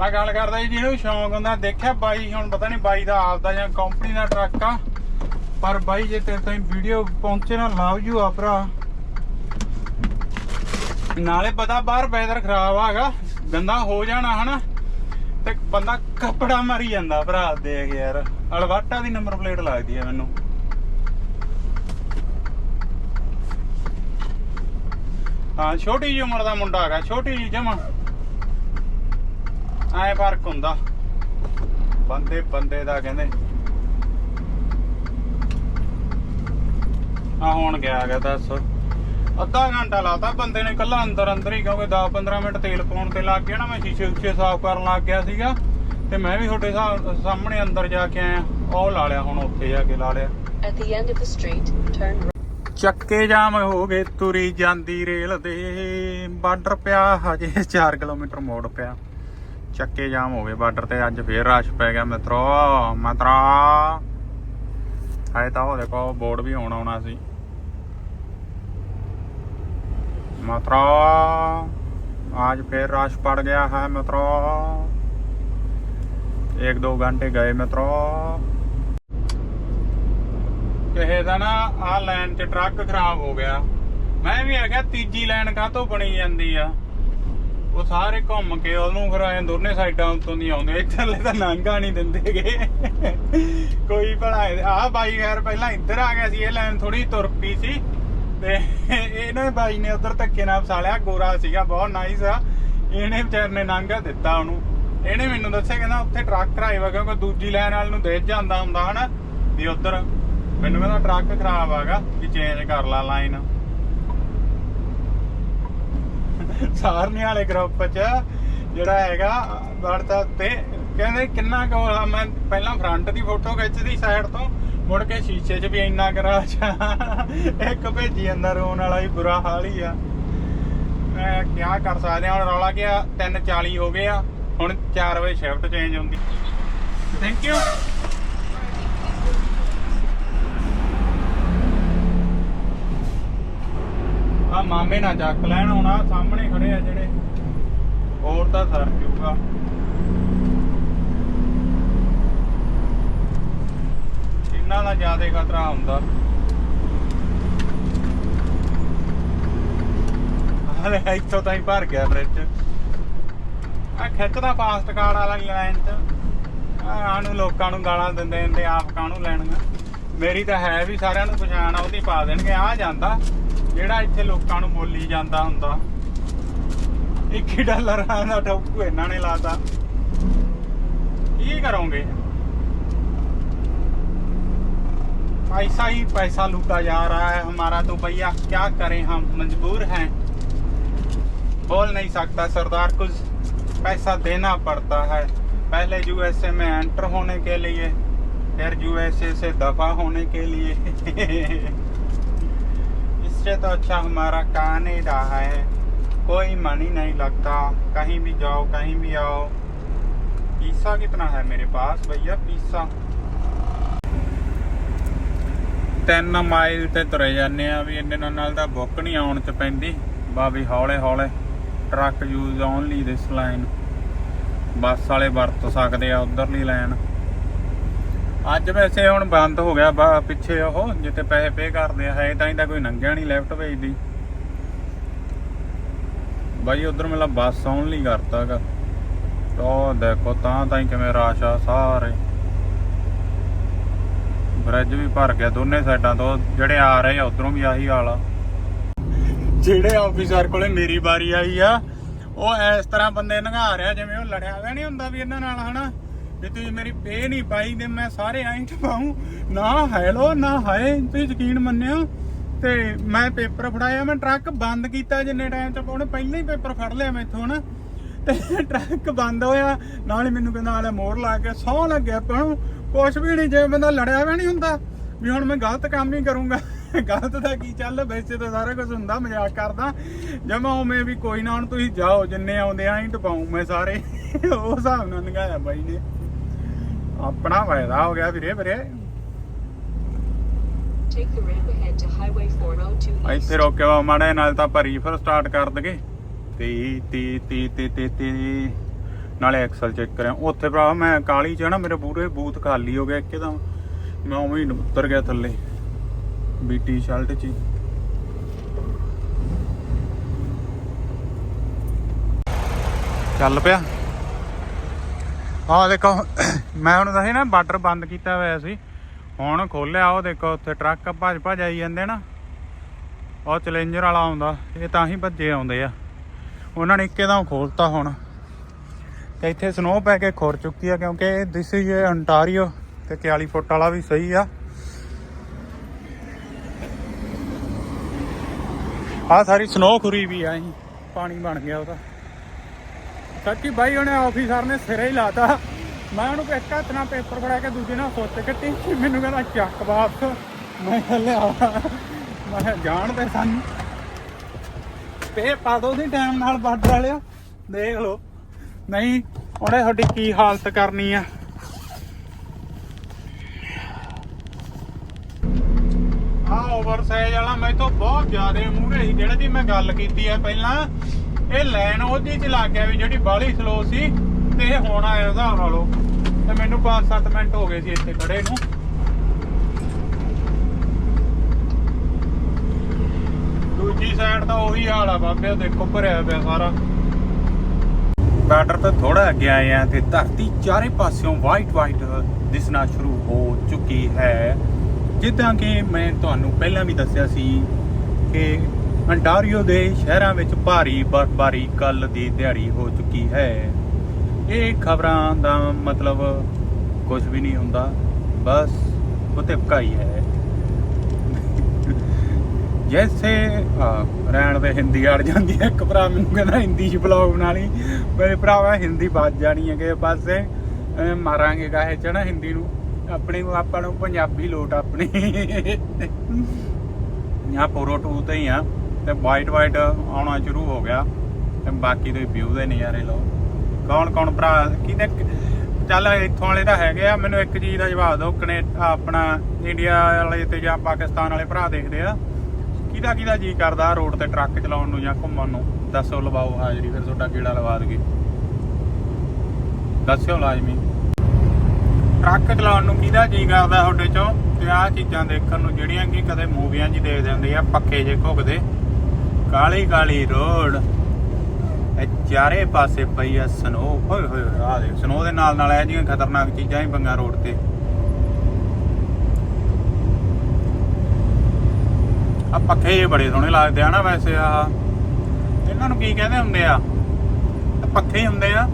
ਮੈਂ ਗੱਲ ਕਰਦਾ ਜੀ, ਜਿਹਨੂੰ ਸ਼ੌਂਕ ਹੁੰਦਾ, ਦੇਖਿਆ ਬਾਈ, ਹੁਣ ਪਤਾ ਨਹੀਂ ਬਾਈ ਦਾ ਆਪਦਾ ਜਾਂ ਕੰਪਨੀ ਦਾ ਟਰੱਕ ਆ। ਪਰ ਬਾਈ ਜੇ ਤੇਰੇ ਤਾਈਂ ਵੀਡੀਓ ਪਹੁੰਚੇ ਨਾ ਲਵ ਯੂ ਆ ਭਰਾ। ਨਾਲੇ ਪਤਾ ਬਾਹਰ ਵੈਦਰ ਖਰਾਬ ਆਗਾ, ਗੰਦਾ ਹੋ ਜਾਣਾ ਹਨਾ, ਤੇ ਬੰਦਾ ਕੱਪੜਾ ਮਾਰੀ ਜਾਂਦਾ ਭਰਾ ਦੇਖ ਯਾਰ ਅਲਵਾਟਾ ਦੀ ਨੰਬਰ ਪਲੇਟ ਲੱਗਦੀ ਆ ਮੈਨੂੰ। ਹਾਂ, ਛੋਟੀ ਜਿਹੀ ਉਮਰ ਦਾ ਮੁੰਡਾ ਹੈਗਾ, ਛੋਟੀ ਜਿਹੀ ਜਮਾ। ਐ ਫ਼ਰਕ ਹੁੰਦਾ। ਬੰਦੇ ਬੰਦੇ ਦਾ ਕਹਿੰਦੇ। ਆ ਹੁਣ ਗਿਆ ਗਿਆ ਦੱਸ। ਅੱਧਾ ਘੰਟਾ ਲਾਤਾ ਬੰਦੇ ਨੇ ਕੱਲਾ ਅੰਦਰ ਅੰਦਰ ਹੀ ਕਿਉਂਕਿ 10 15 ਮਿੰਟ ਤੇਲ ਪਾਉਣ ਤੇ ਲੱਗ ਗਿਆ ਨਾ ਮੈਂ ਸ਼ੀਸ਼ੇ ਉੱਚੇ ਸਾਫ਼ ਕਰਨ ਲੱਗ ਗਿਆ ਸੀਗਾ। ਤੇ ਮੈਂ ਵੀ ਤੁਹਾਡੇ ਸਾਹਮਣੇ ਅੰਦਰ ਜਾ ਕੇ ਆਇਆ ਉਹ ਲਾ ਲਿਆ ਹੁਣ ਉੱਥੇ ਜਾ ਕੇ ਲਾ ਲਿਆ। Street, turn right. ਚੱਕੇ ਜਾਮ ਹੋ ਗਏ ਤੁਰੀ ਜਾਂਦੀ ਰੇਲ ਦੇ। ਬਾਰਡਰ ਪਿਆ ਹਜੇ 4 ਕਿਲੋਮੀਟਰ ਮੋੜ ਪਿਆ। ਚੱਕੇ ਜਾਮ ਹੋ ਗਏ ਬਾਰਡਰ ਤੇ ਅੱਜ ਫੇਰ ਰਸ਼ ਪੈ ਗਿਆ ਮਿੱਤਰੋ ਮਤਰਾ। ਹਾਏ ਤਾਂ ਉਹ ਦੇਖੋ ਬੋਰਡ ਵੀ ਹੋਣਾ ਆਉਣਾ ਸੀ। ਮਿੱਤਰੋ आज फिर रश पड़ गया है मित्रों एक दो घंटे गए मित्रों ਕਿਸੇ ਦਾ ਨਾ ਆ ਲਾਈਨ 'ਚ ਟਰੱਕ ਖਰਾਬ ਹੋ ਗਿਆ ਮੈਂ ਵੀ ਆ ਗਿਆ ਤੀਜੀ ਲਾਈਨ ਕਾਹਤੋਂ ਬਣੀ ਜਾਂਦੀ ਆ ਉਹ ਸਾਰੇ ਘੁੰਮ ਕੇ ਉਹਨੂੰ ਫਿਰ ਐ ਦੋਨੇ ਸਾਈਡਾਂ ਉੱਤੋਂ ਦੀ ਆਉਂਦੇ ਇੱਧਰਲੇ ਤਾਂ ਨਾਂਗਾ ਨਹੀਂ ਦਿੰਦੇਗੇ ਕੋਈ ਭਲਾ ਆ ਬਾਈ ਯਾਰ ਪਹਿਲਾਂ ਇੱਧਰ ਆ ਗਿਆ ਸੀ ਇਹ ਲਾਈਨ ਥੋੜੀ ਤੁਰ ਪਈ ਸੀ ਤੇ ਇਹਨੇ ਬਾਈ ਨੇ ਉਧਰ ਧੱਕੇ ਨਾਲ ਫਸਾਲਿਆ ਗੋਰਾ ਸੀਗਾ, ਬਹੁਤ ਨਾਈਸ ਆ। ਇਹਨੇ ਵਿਚਾਰ ਨੇ ਨਾਂਗਾ ਦਿੱਤਾ ਉਹਨੂੰ। ਇਹਨੇ ਮੈਨੂੰ ਦੱਸਿਆ, ਕਹਿੰਦਾ ਉੱਥੇ ਟਰੱਕ ਡਰਾਈਵਰ ਕਿਉਂਕਿ ਦੂਜੀ ਲਾਈਨ ਵਾਲ ਨੂੰ ਦੇਖ ਜਾਂਦਾ ਹੁੰਦਾ ਹਨਾ, ਵੀ ਉਧਰ। ਮੈਨੂੰ ਕਹਿੰਦਾ ਟਰੱਕ ਖਰਾਬ ਆਗਾ, ਵੀ ਚੇਂਜ ਕਰ ਲਾ ਲਾਈਨ ਸਾਰਨੇ ਵਾਲੇ ਗਰੁੱਪ 'ਚ ਜਿਹੜਾ ਹੈਗਾ ਵਟਸਐਪ ਤੇ ਕਹਿੰਦੇ ਕਿੰਨਾ ਕੁ ਮੈਂ ਪਹਿਲਾਂ ਫਰੰਟ ਦੀ ਫੋਟੋ ਖਿੱਚਦੀ ਸਾਈਡ ਤੋਂ। ਮੁੜ ਕੇ ਸ਼ੀਸ਼ੇ 'ਚ ਵੀ ਇੰਨਾ ਕਰਾਚ ਇੱਕ ਭੇਜੀ ਅੰਦਰ, ਰੋਣ ਵਾਲਾ ਹੀ ਬੁਰਾ ਹਾਲ ਹੀ ਆ। ਮੈਂ ਕਿਆ ਕਰ ਸਕਦੇ ਹਾਂ ਹੁਣ ਰੌਲਾ ਗਿਆ 3:40 ਹੋ ਗਏ ਆ। ਹੁਣ 4 ਵਜੇ ਸ਼ਿਫਟ ਚੇਂਜ ਹੁੰਦੀ। ਥੈਂਕ ਯੂ ਆ ਮਾਮੇ ਨਾ ਚੱਕ ਲੈਣ ਹੁਣ ਆਹ ਸਾਹਮਣੇ ਖੜੇ ਆ ਜਿਹੜੇ। ਹੋਰ ਤਾਂ ਸਰ ਜੂਗਾ। ਇਹਨਾਂ ਦਾ ਜ਼ਿਆਦਾ ਖਤਰਾ ਹੁੰਦਾ। ਹਲੇ ਇੱਥੋਂ ਤਾਂ ਹੀ ਭਰ ਗਿਆ ਫ੍ਰਿਜ ਆ ਖਿੱਚਦਾ ਫਾਸਟ ਕਾਰ ਵਾਲਾ ਲਾਈਨ ਚ। ਆਹ ਨੂੰ ਲੋਕਾਂ ਨੂੰ ਗਾਲਾਂ ਦਿੰਦੇ ਦਿੰਦੇ ਆਪ ਕਾਹਨੂੰ ਲੈਣੀਆਂ ਮੇਰੀ ਤਾਂ ਹੈ ਵੀ ਸਾਰਿਆਂ ਨੂੰ ਪਛਾਣ ਆ, ਉਹਦੀ ਪਾ ਦੇਣਗੇ। ਆ ਜਾਂਦਾ, ਜਿਹੜਾ ਇੱਥੇ ਲੋਕਾਂ ਨੂੰ ਬੋਲੀ ਜਾਂਦਾ ਹੁੰਦਾ। 21 ਡਾਲਰ ਦਾ ਠੋਕੂ ਇਹਨਾਂ ਨੇ ਲਾਤਾ। ਕੀ ਕਰੋਗੇ? ऐसा ही पैसा लूटा जा रहा है हमारा तो भैया क्या करें हम? मजबूर हैं। बोल नहीं सकता सरदार, कुछ पैसा देना पड़ता है। पहले यूएसए में एंटर होने के लिए, फिर यूएसए से दफ़ा होने के लिए। (laughs) इससे तो अच्छा हमारा कानेडा है। कोई मनी नहीं लगता। कहीं भी जाओ, कहीं भी आओ। पीसा कितना है मेरे पास, भैया? पीसा ਤਿੰਨ ਮਾਈਲ ਤੇ ਤੁਰੇ ਜਾਂਦੇ ਆ ਵੀ ਇੰਨੇ ਨਾਲ ਦਾ ਬੁੱਕ ਨਹੀਂ ਆਉਣ ਚ ਪੈਂਦੀ। ਬਾਬੀ ਹੌਲੇ ਹੌਲੇ truck use only this line bus ਵਾਲੇ ਵਰਤ ਸਕਦੇ ਆ ਉਧਰਲੀ ਲਾਈਨ ਅੱਜ ਵੈਸੇ ਹੁਣ ਬੰਦ ਹੋ ਗਿਆ ਬਾ ਪਿੱਛੇ ਉਹ ਜਿੱਤੇ ਪੈਸੇ ਪੇ ਕਰਦੇ ਆ ਹੈ ਤਾਂ ਹੀ ਤਾਂ ਕੋਈ ਨੰਗਿਆ ਨਹੀਂ ਲੈਫਟ ਵੇਚਦੀ ਬਾਈ ਉਧਰ ਮੇਲਾ ਬੱਸ ਓਨਲੀ ਕਰਤਾਗਾ ਤਾਂ ਦੇਖੋ ਤਾਂ ਤਾਂ ਹੀ ਕਿਵੇਂ ਰਾਸ਼ਾ ਸਾਰੇ। ਬ੍ਰਿਜ ਵੀ ਭਰ ਗਿਆ, ਦੋਨੇ ਸਾਈਡਾਂ ਤੋਂ ਜਿਹੜੇ ਆ ਰਹੇ ਆ, ਉਧਰੋਂ ਵੀ ਆਹੀ ਹਾਲ ਆ। ਜਿਹੜੇ ਆਫੀਸਰ ਕੋਲੇ ਮੇਰੀ ਵਾਰੀ ਆਈ ਆ, ਉਹ ਇਸ ਤਰ੍ਹਾਂ ਬੰਦੇ ਨੰਗਾ ਰਿਹਾ, ਜਿਵੇਂ ਉਹ ਲੜਿਆ ਹੋਇਆ ਨਹੀਂ ਹੁੰਦਾ ਵੀ ਇਹਨਾਂ ਨਾਲ, ਹਨਾ? ਵੀ ਤੁਸੀਂ ਮੇਰੀ ਪੇ ਨਹੀਂ ਪਾਈ ਤੇ ਮੈਂ ਸਾਰੇ ਐਂ ਟਪਾਉਂ ਨਾ ਹੈਲੋ ਨਾ ਹਾਏ ਤੁਸੀਂ ਯਕੀਨ ਮੰਨਿਓ। ਤੇ ਮੈਂ ਪੇਪਰ ਫੜਾਇਆ, ਮੈਂ ਟਰੱਕ ਬੰਦ ਕੀਤਾ ਜਿੰਨੇ ਟਾਈਮ ਚ ਉਹਨੇ ਪਹਿਲਾਂ ਹੀ ਪੇਪਰ ਫੜ ਲਿਆ ਮੈਥੋਂ ਨਾ ਤੇ ਟਰੱਕ ਬੰਦ ਹੋਇਆ, ਨਾਲ ਹੀ ਮੈਨੂੰ ਕਹਿੰਦਾ ਆਲੇ ਮੋੜ ਲਾ ਕੇ ਸੌ ਲੱਗਿਆ ਆਪਾਂ ਕੁਛ ਵੀ ਨਹੀਂ ਜੇ ਬੰਦਾ ਲੜਿਆ ਹੋਇਆ ਨਹੀਂ ਹੁੰਦਾ ਵੀ ਹੁਣ ਮੈਂ ਗਲਤ ਕੰਮ ਹੀ ਕਰੂੰਗਾ। ਗਲਤ ਦਾ ਕੀ ਚੱਲ? ਵੈਸੇ ਤਾਂ ਸਾਰਾ ਕੁਝ ਹੁੰਦਾ ਮਜ਼ਾਕ ਕਰਦਾ। ਜਮਾ ਉਵੇਂ ਵੀ ਕੋਈ ਨਾ ਹੁਣ ਤੁਸੀਂ ਜਾਓ ਜਿੰਨੇ ਆਉਂਦੇ ਆਂ ਹੀ ਟਪਾਉਂ ਮੈਂ ਸਾਰੇ। ਉਹ ਹਿਸਾਬ ਨਾਲ ਨਗਾਇਆ ਬਾਈ ਨੇ। ਆਪਣਾ ਫਾਇਦਾ ਹੋ ਗਿਆ ਵੀਰੇ ਵੀਰੇ। Take the ramp ahead to Highway 402 East. ਇੱਥੇ ਰੋਕਿਆ ਮਾੜੇ ਨਾਲ ਤਾਂ ਭਰੀ ਫਿਰ ਸਟਾਰਟ ਕਰ ਦਗੇ ਤੇ ਤੀ ਤੀ ਤੀ ਤੀ ਤੀ। ਨਾਲੇ ਐਕਸਲ ਚੈੱਕ ਕਰਿਆ। ਉੱਥੇ ਭਰਾ ਮੈਂ ਕਾਲੀ ਚ ਨਾ, ਮੇਰੇ ਪੂਰੇ ਬੂਥ ਖਾਲੀ ਹੋ ਗਿਆ ਇੱਕਦਮ। ਮੈਂ ਉਵੇਂ ਹੀ ਉਤਰ ਗਿਆ ਥੱਲੇ ਵੀ ਟੀ-ਸ਼ਰਟ ਚ ਹੀ। ਚੱਲ ਪਿਆ। ਆਹ ਦੇਖੋ, ਮੈਂ ਹੁਣ ਦੱਸਿਆ ਨਾ, ਬਾਰਡਰ ਬੰਦ ਕੀਤਾ ਹੋਇਆ ਸੀ। ਹੁਣ ਖੋਲਿਆ, ਉਹ ਦੇਖੋ, ਉੱਥੇ ਟਰੱਕ ਭੱਜ ਭੱਜ ਆਈ ਜਾਂਦੇ ਨਾ। ਉਹ ਚੈਲੰਜਰ ਵਾਲਾ ਆਉਂਦਾ, ਇਹ ਤਾਂ ਹੀ ਭੱਜੇ ਆਉਂਦੇ ਆ। ਉਹਨਾਂ ਨੇ ਇੱਕੇ ਦਮ ਖੋਲਤਾ ਹੁਣ। ਇੱਥੇ ਸਨੋ ਪੈ ਕੇ ਖੁਰ ਚੁੱਕੀ ਆ ਕਿਉਂਕਿ ਦਿਸ ਇਜ਼ ਅੰਟਾਰੀਓ ਤੇ 41 ਫੁੱਟ ਵਾਲਾ ਵੀ ਸਹੀ ਆ। ਆ ਸਾਰੀ ਸਨੋ ਖੁਰੀ ਵੀ ਆ ਅਸੀਂ, ਪਾਣੀ ਬਣ ਗਿਆ ਉਹਦਾ। ਸੱਚੀ ਬਾਈ ਉਹਨੇ ਆਫੀਸਰ ਨੇ ਸਿਰੇ ਹੀ ਲਾਤਾ। ਮੈਂ ਉਹਨੂੰ ਇੱਕ ਹੱਥ ਨਾਲ ਪੇਪਰ ਫੜਾ ਕੇ ਦੂਜੇ ਨਾਲ ਸੁੱਤ ਕੱਟੀ ਮੈਨੂੰ ਕਹਿੰਦਾ ਚੱਕ ਵਾਪਸ। ਮੈਂ ਲਿਆ ਮੈਂ ਜਾਣ ਤੇ ਸਾਨੂੰ। ਪੇ ਪਾ ਦੋ ਸੀ ਟਾਈਮ ਨਾਲ ਵੱਢ ਵਾਲਿਓ ਦੇਖ ਲਓ। ਨਹੀਂ, ਉਹਨੇ ਤੁਹਾਡੀ ਕੀ ਹਾਲਤ ਕਰਨੀ ਆ? ਆ ਓਵਰਸਾਈਜ਼ ਵਾਲਾ ਮੈਂ ਬਹੁਤ ਜ਼ਿਆਦਾ ਮੂਹਰੇ ਸੀ, ਜਿਹੜੇ ਦੀ ਮੈਂ ਗੱਲ ਕੀਤੀ ਆ ਪਹਿਲਾਂ। ਇਹ ਲਾਈਨ ਉਹਦੀ ਚ ਲੱਗ ਗਿਆ ਵੀ ਜਿਹੜੀ ਬਾਹਲੀ ਸਲੋ ਸੀ, ਤੇ ਇਹ ਹੁਣ ਆਇਆ ਹਿਸਾਬ ਨਾਲੋਂ। ਤੇ ਮੈਨੂੰ 5-7 ਮਿੰਟ ਹੋ ਗਏ ਸੀ ਇੱਥੇ ਖੜੇ ਨੂੰ। ਦੂਜੀ ਸਾਈਡ ਤਾਂ ਉਹੀ ਹਾਲ ਆ ਬਾਬੇ ਦੇਖੋ ਭਰਿਆ ਪਿਆ ਸਾਰਾ। ਬਾਰਡਰ ਤੋਂ ਥੋੜਾ ਅੱਗੇ ਆਏ ਆ ਤੇ ਧਰਤੀ ਚਾਰੇ ਪਾਸਿਓਂ ਵਾਈਟ ਵਾਈਟ ਦਿਸਣਾ ਸ਼ੁਰੂ ਹੋ ਚੁੱਕੀ ਹੈ। ਜਿੱਦਾਂ ਕਿ ਮੈਂ ਤੁਹਾਨੂੰ ਪਹਿਲਾਂ ਵੀ ਦੱਸਿਆ ਸੀ ਕਿ ਅੰਟਾਰੀਓ ਦੇ ਸ਼ਹਿਰਾਂ ਵਿੱਚ ਭਾਰੀ ਬਰਫ਼ਬਾਰੀ ਕੱਲ ਦੀ ਦਿਹਾੜੀ ਹੋ ਚੁੱਕੀ ਹੈ। ਇਹ ਖਬਰਾਂ ਦਾ ਮਤਲਬ ਕੁਝ ਵੀ ਨਹੀਂ ਹੁੰਦਾ, ਬਸ ਉਤੇ ਭਕਾਈ ਹੈ। ਜੈਸੇ ਰਹਿਣ ਦੇ ਹਿੰਦੀ ਅੜ ਜਾਂਦੀ ਹੈ, ਇੱਕ ਭਰਾ ਮੈਨੂੰ ਕਹਿੰਦਾ ਹਿੰਦੀ 'ਚ ਬਲੌਗ ਬਣਾ ਲਈ। ਮੇਰੇ ਭਰਾਵਾ, ਹਿੰਦੀ ਵੱਜ ਜਾਣੀ ਹੈ ਕਿ ਪਾਸੇ ਮਾਰਾਂਗੇ ਗਾਹੇ ਚ ਨਾ ਹਿੰਦੀ ਨੂੰ। ਆਪਣੀ ਆਪਾਂ ਨੂੰ ਪੰਜਾਬੀ ਲੋਟ ਆਪਣੀ। ਆ ਪੂਰੋ ਟੂ ਤੇ ਹੀ ਆ, ਤੇ ਵਾਈਟ ਵਾਈਟ ਆਉਣਾ ਸ਼ੁਰੂ ਹੋ ਗਿਆ। ਤੇ ਬਾਕੀ ਦੇ ਵਿਊ ਦੇ ਨਜ਼ਾਰੇ ਲਓ। ਕੌਣ ਕੌਣ ਭਰਾ ਕਿਹਦੇ ਚੱਲ ਇੱਥੋਂ ਵਾਲੇ ਤਾਂ ਹੈਗੇ ਆ, ਮੈਨੂੰ ਇੱਕ ਚੀਜ਼ ਦਾ ਜਵਾਬ ਦਿਓ, ਕਨੇ, ਆਪਣਾ ਇੰਡੀਆ ਵਾਲੇ ਤੇ ਜਾਂ ਪਾਕਿਸਤਾਨ ਵਾਲੇ ਭਰਾ ਦੇਖਦੇ ਆ। ਕਿਹਦਾ ਕਿਹਦਾ ਜੀ ਕਰਦਾ ਰੋਡ ਤੇ ਟਰੱਕ ਚਲਾਉਣ ਨੂੰ ਜਾਂ ਘੁੰਮਣ ਨੂੰ? ਦੱਸੋ ਲਵਾਓ ਹਾਜ਼ਰੀ, ਫਿਰ ਤੁਹਾਡਾ ਕਿਹੜਾ ਲਵਾ ਦਗੇ ਦੱਸਿਓ ਲਾਜ਼ਮੀ। ਟਰੱਕ ਚਲਾਉਣ ਨੂੰ ਕਿਹਦਾ ਜੀ ਕਰਦਾ ਤੁਹਾਡੇ ਚੋਂ? ਤੇ ਆਹ ਚੀਜ਼ਾਂ ਦੇਖਣ ਨੂੰ ਜਿਹੜੀਆਂ ਕਿ ਕਦੇ ਮੂਵੀਆਂ 'ਚ ਦੇਖਦੇ ਹੁੰਦੇ ਆ ਪੱਕੇ ਜੇ ਘੁੱਗਦੇ। ਕਾਲੀ ਕਾਲੀ ਰੋਡ। ਇਹ ਚਾਰੇ ਪਾਸੇ ਪਈ ਆ ਸਨੋ ਹੋਏ ਹੋਏ ਆ ਦੇ ਸਨੋ ਦੇ ਨਾਲ ਨਾਲ ਇਹ ਜਿਹੀਆਂ ਖਤਰਨਾਕ ਚੀਜ਼ਾਂ ਹੀ ਪੰਗਾ ਰੋਡ ਤੇ। ਆ ਪੱਖੇ ਜੇ ਬੜੇ ਸੋਹਣੇ ਲੱਗਦੇ ਆ ਨਾ ਵੈਸੇ ਆ। ਇਹਨਾਂ ਨੂੰ ਕੀ ਕਹਿੰਦੇ ਹੁੰਦੇ ਆ? ਪੱਖੇ ਹੁੰਦੇ ਆ।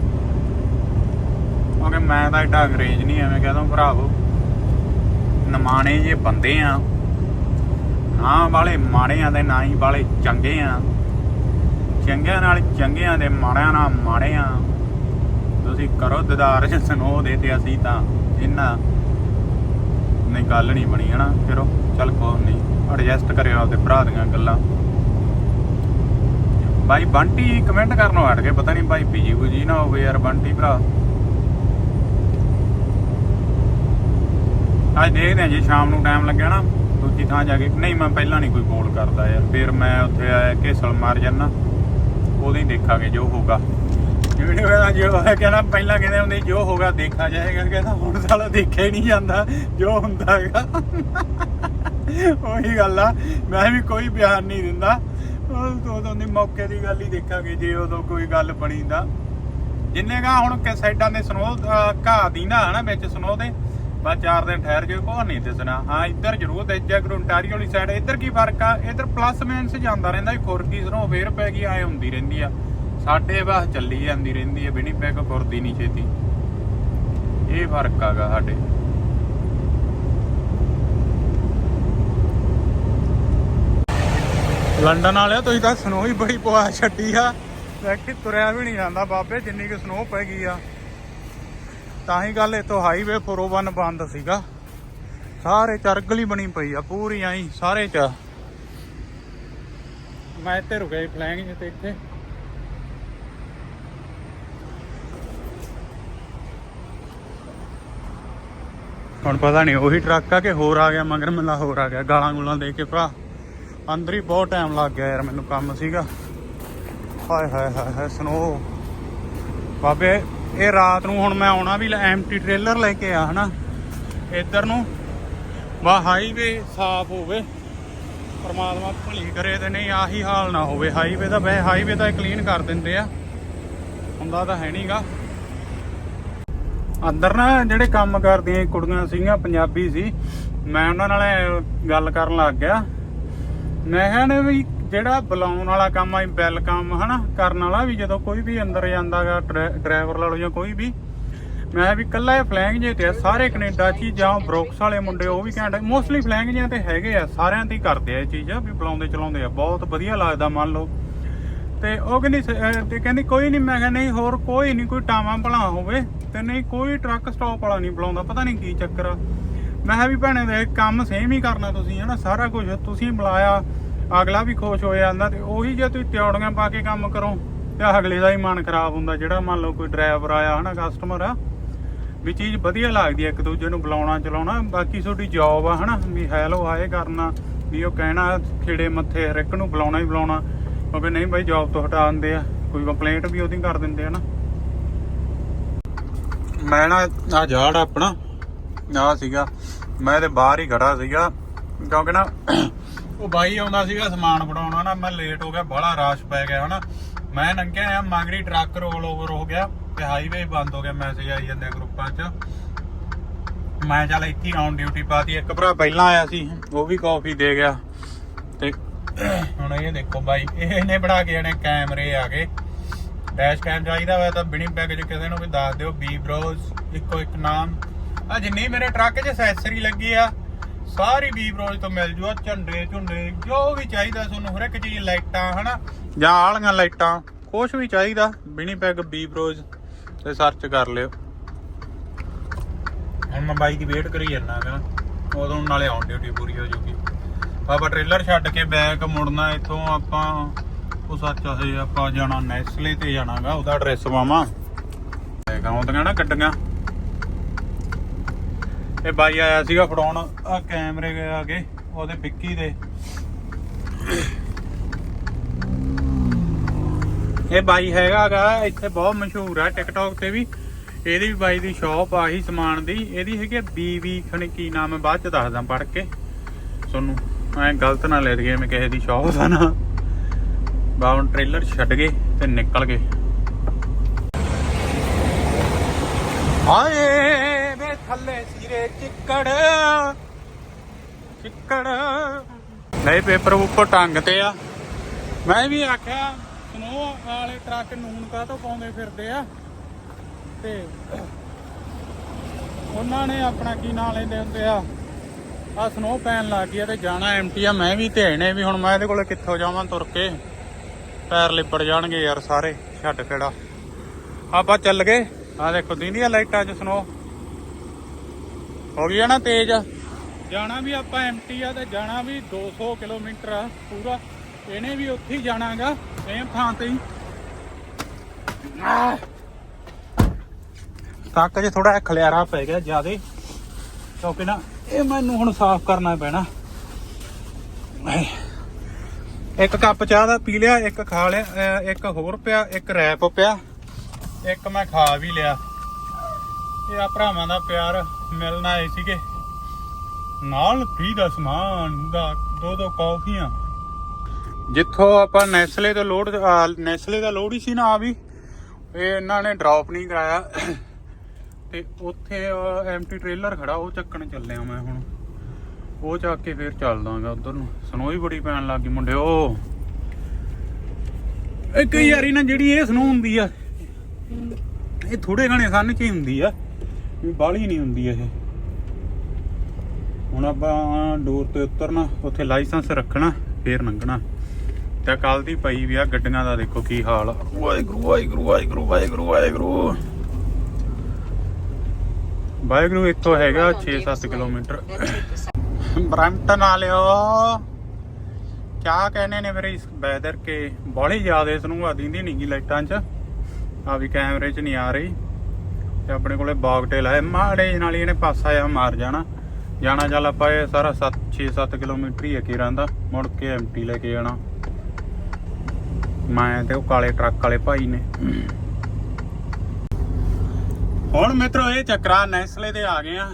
ਕਿਉਂਕਿ ਮੈਂ ਤਾਂ ਏਡਾ ਅੰਗਰੇਜ਼ ਨਹੀਂ, ਐਵੇਂ ਕਹਦਾ ਭਰਾਵੋ। ਨਮਾਣੇ ਜੇ ਬੰਦੇ ਆ। ਨਾ ਵਾਲੇ ਮਾੜੇ ਆ ਤੇ ਨਾ ਹੀ ਵਾਲੇ ਚੰਗੇ ਆ। ਚੰਗਿਆਂ ਨਾਲ ਚੰਗਿਆਂ ਦੇ, ਮਾੜਿਆਂ ਨਾਲ ਮਾੜੇ ਆ। ਤੁਸੀਂ ਕਰੋ ਦਿਦਾਰ ਸਨੋ ਦੇ ਤੇ ਅਸੀਂ ਤਾਂ ਇਹਨਾਂ ਨਹੀਂ, ਗੱਲ ਨਹੀਂ ਬਣੀ, ਹਨਾ? ਫਿਰੋ ਚੱਲ ਕੋਈ ਨਹੀਂ ਐਡਜਸਟ ਕਰਿਓ ਆਪਦੇ ਭਰਾ ਦੀਆਂ ਗੱਲਾਂ। ਬਾਈ ਬੰਟੀ ਕਮੈਂਟ ਕਰਨੋਂ ਹਟ ਗਏ, ਪਤਾ ਨਹੀਂ ਬਾਈ ਪੀਜੀ ਬੁਜੀ ਨਾ ਹੋਵੇ ਯਾਰ ਬੰਟੀ ਭਰਾ। ਅੱਜ ਦੇਖਦੇ ਹਾਂ ਜੀ, ਸ਼ਾਮ ਨੂੰ ਟਾਈਮ ਲੱਗਿਆ ਨਾ, ਦੂਜੀ ਥਾਂ ਜਾ ਕੇ। ਨਹੀਂ, ਮੈਂ ਪਹਿਲਾਂ ਨਹੀਂ ਕੋਈ ਕੋਲ ਕਰਦਾ ਯਾਰ, ਫਿਰ ਮੈਂ ਉੱਥੇ ਆਇਆ, ਘੇਸਲ ਮਾਰ ਜਾਨਾ ਉਹਦੇ ਹੀ ਦੇਖਾਂਗੇ ਜੋ ਹੋਗਾ ਵੀਡੀਓ ਕਹਿੰਦਾ, ਜੋ ਹੋਇਆ ਕਹਿੰਦਾ ਪਹਿਲਾਂ ਕਹਿੰਦੇ ਹੁੰਦੇ, ਜੋ ਹੋਗਾ ਦੇਖਾ ਜਾਏਗਾ। ਕਹਿੰਦਾ ਹੁਣ ਸਾਲਾ ਦੇਖਿਆ ਹੀ ਨਹੀਂ ਜਾਂਦਾ, ਜੋ ਹੁੰਦਾ ਹੈਗਾ। ਉਹੀ ਗੱਲ ਆ। ਮੈਂ ਵੀ ਕੋਈ ਬਿਆਨ ਨਹੀਂ ਦਿੰਦਾ। ਉਹ ਉਦੋਂ ਦੀ ਮੌਕੇ ਦੀ ਗੱਲ ਹੀ ਦੇਖਾਂਗੇ, ਜੇ ਉਦੋਂ ਕੋਈ ਗੱਲ ਬਣੀ ਤਾਂ। ਜਿੰਨੇ ਕਾ ਹੁਣ ਕਿ ਸਾਈਡਾਂ ਦੇ ਸਨੋ ਘਾਹ ਦੀ ਨਾ, ਹਨਾ, ਵਿੱਚ ਸਨੋ ਦੇ। ਬਸ ਚਾਰ ਦਿਨ ਠਹਿਰ ਜਾਓ ਕੋਈ ਨਹੀਂ ਦਿਸਣਾ। ਹਾਂ, ਇੱਧਰ ਜ਼ਰੂਰ ਦੇਖਿਆ ਕਰੋ ontario ਵਾਲੀ ਸਾਈਡ ਇੱਧਰ ਕੀ ਫ਼ਰਕ ਆ? ਇੱਧਰ ਪਲੱਸ ਮਾਈਨਸ ਜਾਂਦਾ ਰਹਿੰਦਾ ਖੁਰਕੀ ਸਨੋ ਫੇਰ ਪੈ ਗਈ ਆਏ ਹੁੰਦੀ ਰਹਿੰਦੀ ਆ। ਸਾਡੇ ਬਸ ਚੱਲੀ ਜਾਂਦੀ ਰਹਿੰਦੀ ਆ ਬਿਨੀ ਪੈਕ ਨਹੀਂ ਛੇਤੀ। ਇਹ ਫ਼ਰਕ ਆਗਾ ਸਾਡੇ। ਲੰਡਨ ਵਾਲਿਆ ਤੁਸੀਂ ਤਾਂ ਸਨੋ ਹੀ ਬੜੀ ਪਵਾ ਛੱਡੀ ਆ। ਦੇਖੀ ਤੁਰਿਆ ਵੀ ਨਹੀਂ ਜਾਂਦਾ ਬਾਬੇ, ਜਿੰਨੀ ਕਿ ਸਨੋ ਪੈ ਗਈ ਆ। ਤਾਂ ਹੀ ਗੱਲ ਇਤੋਂ ਹਾਈਵੇ 401 ਬੰਦ ਸੀਗਾ। ਸਾਰੇ ਚਰਗਲੀ ਬਣੀ ਪਈ ਆ, ਪੂਰੀ ਆਈ ਸਾਰੇ ਚ। ਮੈਂ ਇੱਥੇ ਰੁਕਿਆ ਫਲੈਂਗ ਤੇ ਇੱਥੇ। ਹੁਣ ਪਤਾ ਨਹੀਂ, ਉਹੀ ਟਰੱਕ ਆ ਕਿ ਹੋਰ ਆ ਗਿਆ, ਮਗਰ ਮਿਲਾ ਹੋਰ ਆ ਗਿਆ। ਗਾਲਾਂ ਗੁਲਾਂ ਦੇ ਕੇ ਭਰਾ, ਅੰਦਰ ਹੀ ਬਹੁਤ ਟਾਈਮ ਲੱਗ ਗਿਆ ਯਾਰ ਮੈਨੂੰ ਕੰਮ ਸੀਗਾ। ਹਾਏ ਹਾਏ ਹਾਏ ਹਾਏ ਸਨੋ ਬਾਬੇ, ਇਹ ਰਾਤ ਨੂੰ ਹੁਣ ਮੈਂ ਆਉਣਾ ਵੀ ਐਮਟੀ ਟ੍ਰੇਲਰ ਲੈ ਕੇ ਆ, ਹਨਾ? ਇੱਧਰ ਨੂੰ, ਵਾ ਹਾਈਵੇ ਸਾਫ਼ ਹੋਵੇ, ਪਰਮਾਤਮਾ ਭਲੀ ਕਰੇ ਤੇ ਨਹੀਂ ਆਹੀ ਹਾਲ ਨਾ ਹੋਵੇ। ਹਾਈਵੇ ਦਾ ਵੈ ਹਾਈਵੇ ਤਾਂ ਕਲੀਨ ਕਰ ਦਿੰਦੇ ਆ। ਹੁੰਦਾ ਤਾਂ ਹੈ ਨਹੀਂਗਾ ਅੰਦਰ ਨਾ ਜਿਹੜੇ ਕੰਮ ਕਰਦੀਆਂ ਕੁੜੀਆਂ ਸੀਗੀਆਂ ਪੰਜਾਬੀ ਸੀ ਮੈਂ ਉਹਨਾਂ ਨਾਲ ਗੱਲ ਕਰਨ ਲੱਗ ਗਿਆ। ਮੈਂ ਕਿਹਾ ਵੀ ਜਿਹੜਾ ਬੁਲਾਉਣ ਵਾਲਾ ਕੰਮ ਆ ਵੈਲਕਮ ਹਨਾ ਕਰਨ ਵਾਲਾ ਵੀ ਜਦੋਂ ਕੋਈ ਵੀ ਅੰਦਰ ਜਾਂਦਾਗਾ ਡਰਾਈਵਰ ਲਾ ਲਓ ਜਾਂ ਕੋਈ ਵੀ ਮੈਂ ਕਿਹਾ ਵੀ ਕੱਲਾ ਇਹ ਫਲੈਂਗ ਜੇ ਤੇ ਆ, ਸਾਰੇ ਕੈਨੇਡਾ 'ਚ ਜਾਂ ਬਰੋਕਸ ਵਾਲੇ ਮੁੰਡੇ ਉਹ ਵੀ ਕਹਿੰਦੇ ਮੋਸਟਲੀ ਫਲੈਂਗ ਜਿਆਂ ਤੇ ਹੈਗੇ ਆ ਸਾਰਿਆਂ ਤੇ ਹੀ ਕਰਦੇ ਆ ਇਹ ਚੀਜ਼ ਵੀ ਬੁਲਾਉਂਦੇ ਚਲਾਉਂਦੇ ਆ ਬਹੁਤ ਵਧੀਆ ਲੱਗਦਾ ਮੰਨ ਲਓ। ਤੇ ਉਹ ਕਹਿੰਦੀ ਤੇ ਕਹਿੰਦੀ ਕੋਈ ਨਹੀਂ ਮੈਂ ਕਿਹਾ ਨਹੀਂ ਹੋਰ ਕੋਈ ਨਹੀਂ ਕੋਈ ਟਾਵਾਂ ਭਲਾ ਹੋਵੇ। ਤੇ ਨਹੀਂ, ਕੋਈ ਟਰੱਕ ਸਟਾਪ ਵਾਲਾ ਨਹੀਂ ਬੁਲਾਉਂਦਾ, ਪਤਾ ਨਹੀਂ ਕੀ ਚੱਕਰ ਆ। ਮੈਂ ਕਿਹਾ ਵੀ ਭੈਣੇ ਦੇ ਕੰਮ ਸੇਮ ਹੀ ਕਰਨਾ ਤੁਸੀਂ, ਹਨਾ, ਸਾਰਾ ਕੁਝ ਤੁਸੀਂ ਬੁਲਾਇਆ, ਅਗਲਾ ਵੀ ਖੁਸ਼ ਹੋ ਜਾਂਦਾ ਤੇ ਉਹੀ ਜੇ ਤੁਸੀਂ ਤਿਉੜੀਆਂ ਪਾ ਕੇ ਕੰਮ ਕਰੋ, ਤੇ ਅਗਲੇ ਦਾ ਹੀ ਮਨ ਖਰਾਬ ਹੁੰਦਾ, ਜਿਹੜਾ ਮੰਨ ਲਓ ਕੋਈ ਡਰਾਈਵਰ ਆਇਆ, ਹਨਾ ਕਸਟਮਰ ਆ, ਵੀ ਚੀਜ਼ ਵਧੀਆ ਲੱਗਦੀ ਹੈ ਇੱਕ ਦੂਜੇ ਨੂੰ ਬੁਲਾਉਣਾ, ਚਲਾਉਣਾ, ਬਾਕੀ ਤੁਹਾਡੀ ਜੌਬ ਆ, ਹਨਾ, ਵੀ ਹੈਲੋ ਹਾਏ ਕਰਨਾ, ਵੀ ਉਹ ਕਹਿਣਾ ਖੇੜੇ ਮੱਥੇ ਹਰ ਇੱਕ ਨੂੰ ਬੁਲਾਉਣਾ ਹੀ ਬੁਲਾਉਣਾ ਕਿਉਂਕਿ ਨਹੀਂ ਬਾਈ ਜੌਬ ਤੋਂ ਹਟਾ ਦਿੰਦੇ ਆ, ਕੋਈ ਕੰਪਲੇਂਟ ਵੀ ਉਹਦੀ ਕਰ ਦਿੰਦੇ ਆ ਨਾ ਮੈਂ ਨਾ ਆ ਜਾੜ ਆਪਣਾ ਆ ਸੀਗਾ, ਮੈਂ ਤੇ ਬਾਹਰ ਹੀ ਖੜਾ ਸੀਗਾ, ਕਿਉਂਕਿ ਨਾ ਉਹ ਬਾਈ ਆਉਂਦਾ ਸੀਗਾ ਸਮਾਨ ਫੜਾਉਣਾ ਨਾ ਮੈਂ ਲੇਟ ਹੋ ਗਿਆ ਬੜਾ ਰਾਸ਼ ਪੈ ਗਿਆ, ਹਨਾ। ਮੈਂ ਲੰਘਿਆ ਆ, ਮਗਰੀ ਟਰੱਕ ਰੋਲ ਓਵਰ ਹੋ ਗਿਆ, ਤੇ ਹਾਈਵੇ ਬੰਦ ਹੋ ਗਿਆ ਮੈਸੇਜ ਆਈ ਜਾਂਦੇ ਆ ਗਰੁੱਪਾਂ 'ਚ। ਮੈਂ ਚੱਲ ਇੱਥੇ ਆਨ ਡਿਊਟੀ ਪਾਤੀ, ਇੱਕ ਭਰਾ ਪਹਿਲਾਂ ਆਇਆ ਸੀ, ਉਹ ਵੀ ਕਾਫੀ ਦੇ ਗਿਆ, ਤੇ ਹੁਣ ਇਹ ਦੇਖੋ ਬਾਈ ਇਹਨੇ ਬਣਾ ਕੇ ਜਾਣੇ ਕੈਮਰੇ ਆ ਗਏ। ਡੈਸ਼ ਕੈਮ ਚਾਹੀਦਾ ਹੋਇਆ ਤਾਂ ਬਿਨੀ ਪੈਕ ਕਿਸੇ ਨੂੰ ਵੀ ਦੱਸ ਦਿਓ ਬੀ ਬ੍ਰੋਜ਼ ਇੱਕੋ ਇੱਕ ਨਾਮ। ਆ ਜਿੰਨੀ ਮੇਰੇ ਟਰੱਕ 'ਚ ਐਕਸੈਸਰੀ ਲੱਗੀ ਆ, ਸਾਰੀ ਬੀਬ ਰੋਜ਼ ਤੋਂ ਮਿਲ ਜੂਆ ਝੰਡੇ ਝੁੰਡੇ, ਜੋ ਵੀ ਚਾਹੀਦਾ ਤੁਹਾਨੂੰ ਹਰ ਇੱਕ ਚੀਜ਼ ਲਾਈਟਾਂ, ਹਨਾ? ਜਾਂ ਆਲੀਆਂ ਲਾਈਟਾਂ ਕੁਝ ਵੀ ਚਾਹੀਦਾ ਵਿਨੀਪੈਗ ਬੀਬ ਰੋਜ਼ ਤੇ ਸਰਚ ਕਰ ਲਿਓ। ਹੁਣ ਮੈਂ ਬਾਈ ਦੀ ਵੇਟ ਕਰੀ ਜਾਂਦਾ ਹੈਗਾ ਉਦੋਂ ਨਾਲੇ ਆਉਣ ਡਿਊਟੀ ਪੂਰੀ ਹੋ ਜੂਗੀ। ਆਪਾਂ ਟ੍ਰੇਲਰ ਛੱਡ ਕੇ ਬੈਕ ਮੁੜਨਾ, ਇੱਥੋਂ ਆਪਾਂ ਉਹ ਸੱਚ ਹੈ ਆਪਾਂ ਜਾਣਾ ਨੈਸਲੇ ਤੇ ਜਾਣਾਗਾ, ਉਹਦਾ ਐਡਰੈਸ ਪਾਵਾਂ। ਗਾਉਂ ਤਾਂ ਨਾ ਗੱਡੀਆਂ। ਇਹ ਬਾਈ ਆਇਆ ਸੀਗਾ ਫੜਾਉਣ, ਆ ਕੈਮਰੇ ਆ ਗਏ ਉਹਦੇ ਵਿੱਕੀ ਦੇ। ਇਹ ਬਾਈ ਹੈਗਾਗਾ, ਇੱਥੇ ਬਹੁਤ ਮਸ਼ਹੂਰ ਆ ਟਿਕਟੌਕ ਤੇ ਵੀ। ਇਹਦੀ ਵੀ ਬਾਈ ਦੀ ਸ਼ਾਪ ਆਹੀ ਸਮਾਨ ਦੀ। ਇਹਦੀ ਹੈਗੀ ਬੀਵੀ ਖਣੇ, ਕੀ ਨਾਮ ਹੈ, ਬਾਅਦ ਚ ਦੱਸਦਾ ਪੜ ਕੇ। ਤੁਹਾਨੂੰ ਐ ਗਲਤ ਨਾ ਲੈ ਦਈਏ, ਮੈਂ ਕਿਸੇ ਦੀ ਸ਼ਾਪ ਦਾ ਨਾ। ਬਾਵਨ ਟ੍ਰੇਲਰ ਛੱਡ ਗਏ ਤੇ ਨਿਕਲ ਗਏ। ਹਾਏ ਵੇ ਥੱਲੇ ਸਿਰੇ ਚਿੱਕੜ ਚਿੱਕੜ। ਨਹੀਂ, ਪੇਪਰ ਉੱਪਰ ਟੰਗ ਤੇ ਆ। ਮੈਂ ਵੀ ਆਖਿਆ ਸਨੋ ਵਾਲੇ ਟਰੱਕ ਨੂਨ ਕਾ ਤੋਂ ਪਾਉਂਦੇ ਫਿਰਦੇ ਆ? ਤੇ ਉਹਨਾਂ ਨੇ ਆਪਣਾ ਕੀ ਨਾਂ ਲੈਂਦੇ ਹੁੰਦੇ ਆ? ਆ ਸਨੋ ਪੈਣ ਲੱਗ ਗਈ ਤੇ ਜਾਣਾ ਐਮਟੀ ਆ। ਮੈਂ ਵੀ ਧੇਣੇ ਵੀ ਹੁਣ ਮੈਂ ਇਹਦੇ ਕੋਲੇ ਕਿੱਥੋਂ ਜਾਵਾਂ ਤੁਰ ਕੇ। ਪੈਰ ਲਿਪੜ ਜਾਣਗੇ ਯਾਰ ਸਾਰੇ, ਛੱਡ ਕਿਹੜਾ ਆਪਾਂ ਚੱਲ ਗਏ। ਆ ਦੇਖੋ, ਦੀਂਦੀਆਂ ਲਾਈਟਾਂ 'ਚ ਸਨੋ। ਹੋ ਗਈ ਨਾ ਤੇਜ਼। ਜਾਣਾ ਵੀ ਆਪਾਂ ਐਮਟੀ ਆ ਤੇ ਜਾਣਾ ਵੀ 200 ਕਿਲੋਮੀਟਰ ਆ ਪੂਰਾ। ਇਹਨੇ ਵੀ ਉੱਥੇ ਹੀ ਜਾਣਾਗਾ ਸੇਮ ਥਾਂ ਤੇ ਹੀ। ਆਹ। ਟੱਕ ਥੋੜਾ ਖਲਿਆਰਾ ਪੈ ਗਿਆ ਜਿਆਦੇ, ਕਿਉਂਕਿ ਨਾ ਇਹ ਮੈਨੂੰ ਹੁਣ ਸਾਫ਼ ਕਰਨਾ ਪੈਣਾ। ਇੱਕ ਕੱਪ ਚਾਹ ਦਾ ਪੀ ਲਿਆ, ਇੱਕ ਖਾ ਲਿਆ ਇੱਕ ਹੋਰ ਪਿਆ, ਇੱਕ ਰੈਪ ਪਿਆ, ਇੱਕ ਮੈਂ ਖਾ ਵੀ ਲਿਆ। ਇਹ ਆ ਭਰਾਵਾਂ ਦਾ ਪਿਆਰ, ਮਿਲਣ ਆਏ ਸੀਗੇ। ਨਾਲ ਫ੍ਰੀ ਦਾ ਸਮਾਨ, ਦਾ ਦੋ ਦੋ ਕੌਫੀਆਂ। ਜਿੱਥੋਂ ਆਪਾਂ ਨੈਸਲੇ ਤੋਂ ਲੋਡ ਨੈਸਲੇ ਦਾ ਲੋਡ ਹੀ ਸੀ ਨਾ ਆ ਵੀ। ਇਹ ਇਹਨਾਂ ਨੇ ਡ੍ਰੌਪ ਨਹੀਂ ਕਰਾਇਆ। ਤੇ ਉੱਥੇ ਐਮਟੀ ਟ੍ਰੇਲਰ ਖੜਾ, ਉਹ ਚੱਕਣ ਚੱਲਿਆ ਮੈਂ ਹੁਣ। ਉਹ ਚੱਕ ਕੇ ਫੇਰ ਚੱਲਦਾਗਾ ਉਧਰ ਨੂੰ। ਸਨੋ ਹੀ ਬੜੀ ਪੈਣ ਲੱਗ ਗਈ ਮੁੰਡਿਓ। ਇੱਕ ਯਾਰੀ ਨਾ ਜਿਹੜੀ ਇਹ ਸਨੋ ਹੁੰਦੀ ਆ ਇਹ ਥੋੜੇ ਘਣੇ ਸੰਨ ਚ ਹੀ ਹੁੰਦੀ ਆ ਵੀ ਬਾਹਲੀ ਨਹੀਂ ਹੁੰਦੀ ਇਹ। ਹੁਣ ਆਪਾਂ ਡੋਰ ਤੇ ਉਤਰਨਾ ਉੱਥੇ ਲਾਇਸੈਂਸ ਰੱਖਣਾ ਫੇਰ ਲੰਘਣਾ। ਤੇ ਕੱਲ ਦੀ ਪਈ ਵੀ ਆ ਗੱਡੀਆਂ ਦਾ ਦੇਖੋ ਕੀ ਹਾਲ ਆ। ਵਾਹਿਗੁਰੂ ਵਾਹਿਗੁਰੂ ਵਾਹਿਗੁਰੂ ਵਾਹਿਗੁਰੂ ਵਾਹਿਗੁਰੂ। ਵਾਹਿਗੁਰੂ ਇੱਥੋਂ ਹੈਗਾ 6-7 ਕਿਲੋਮੀਟਰ। ਬ੍ਰੈਂਟਨ ਵਾਲਿਓ। ਕਿਆ ਕਹਿੰਦੇ ਨੇ ਮੇਰੇ ਇਸ ਵੈਦਰ ਕੇ? ਬੜੀ ਜ਼ਿਆਦਾ ਇਸ ਨੂੰ ਦਿੰਦੀ ਨਹੀਂਗੀ ਲਾਈਟਾਂ 'ਚ। ਆ ਵੀ ਕੈਮਰੇ 'ਚ ਨਹੀਂ ਆ ਰਹੀ। ਤੇ ਆਪਣੇ ਕੋਲੇ ਬਾਗਟੇਲ ਹੈ ਮਾੜੇ ਨਾਲ ਹੀ ਇਹਨੇ ਪਾਸਾ ਆ ਮਾਰ ਜਾਣਾ। ਜਾਣਾ ਚੱਲ ਆਪਾਂ ਇਹ ਸਾਰਾ 7 6-7 ਕਿਲੋਮੀਟਰ ਹੀ ਹੈ ਰਹਿੰਦਾ ਮੁੜ ਕੇ ਐਮਟੀ ਲੈ ਕੇ ਜਾਣਾ। ਮੈਂ ਤੇ ਉਹ ਕਾਲੇ ਟਰੱਕ ਵਾਲੇ ਭਾਈ ਨੇ। ਹੁਣ ਮਿੱਤਰੋ ਇਹ ਚੱਕਰਾ ਨੈਸਲੇ ਤੇ ਆ ਗਏ ਆ।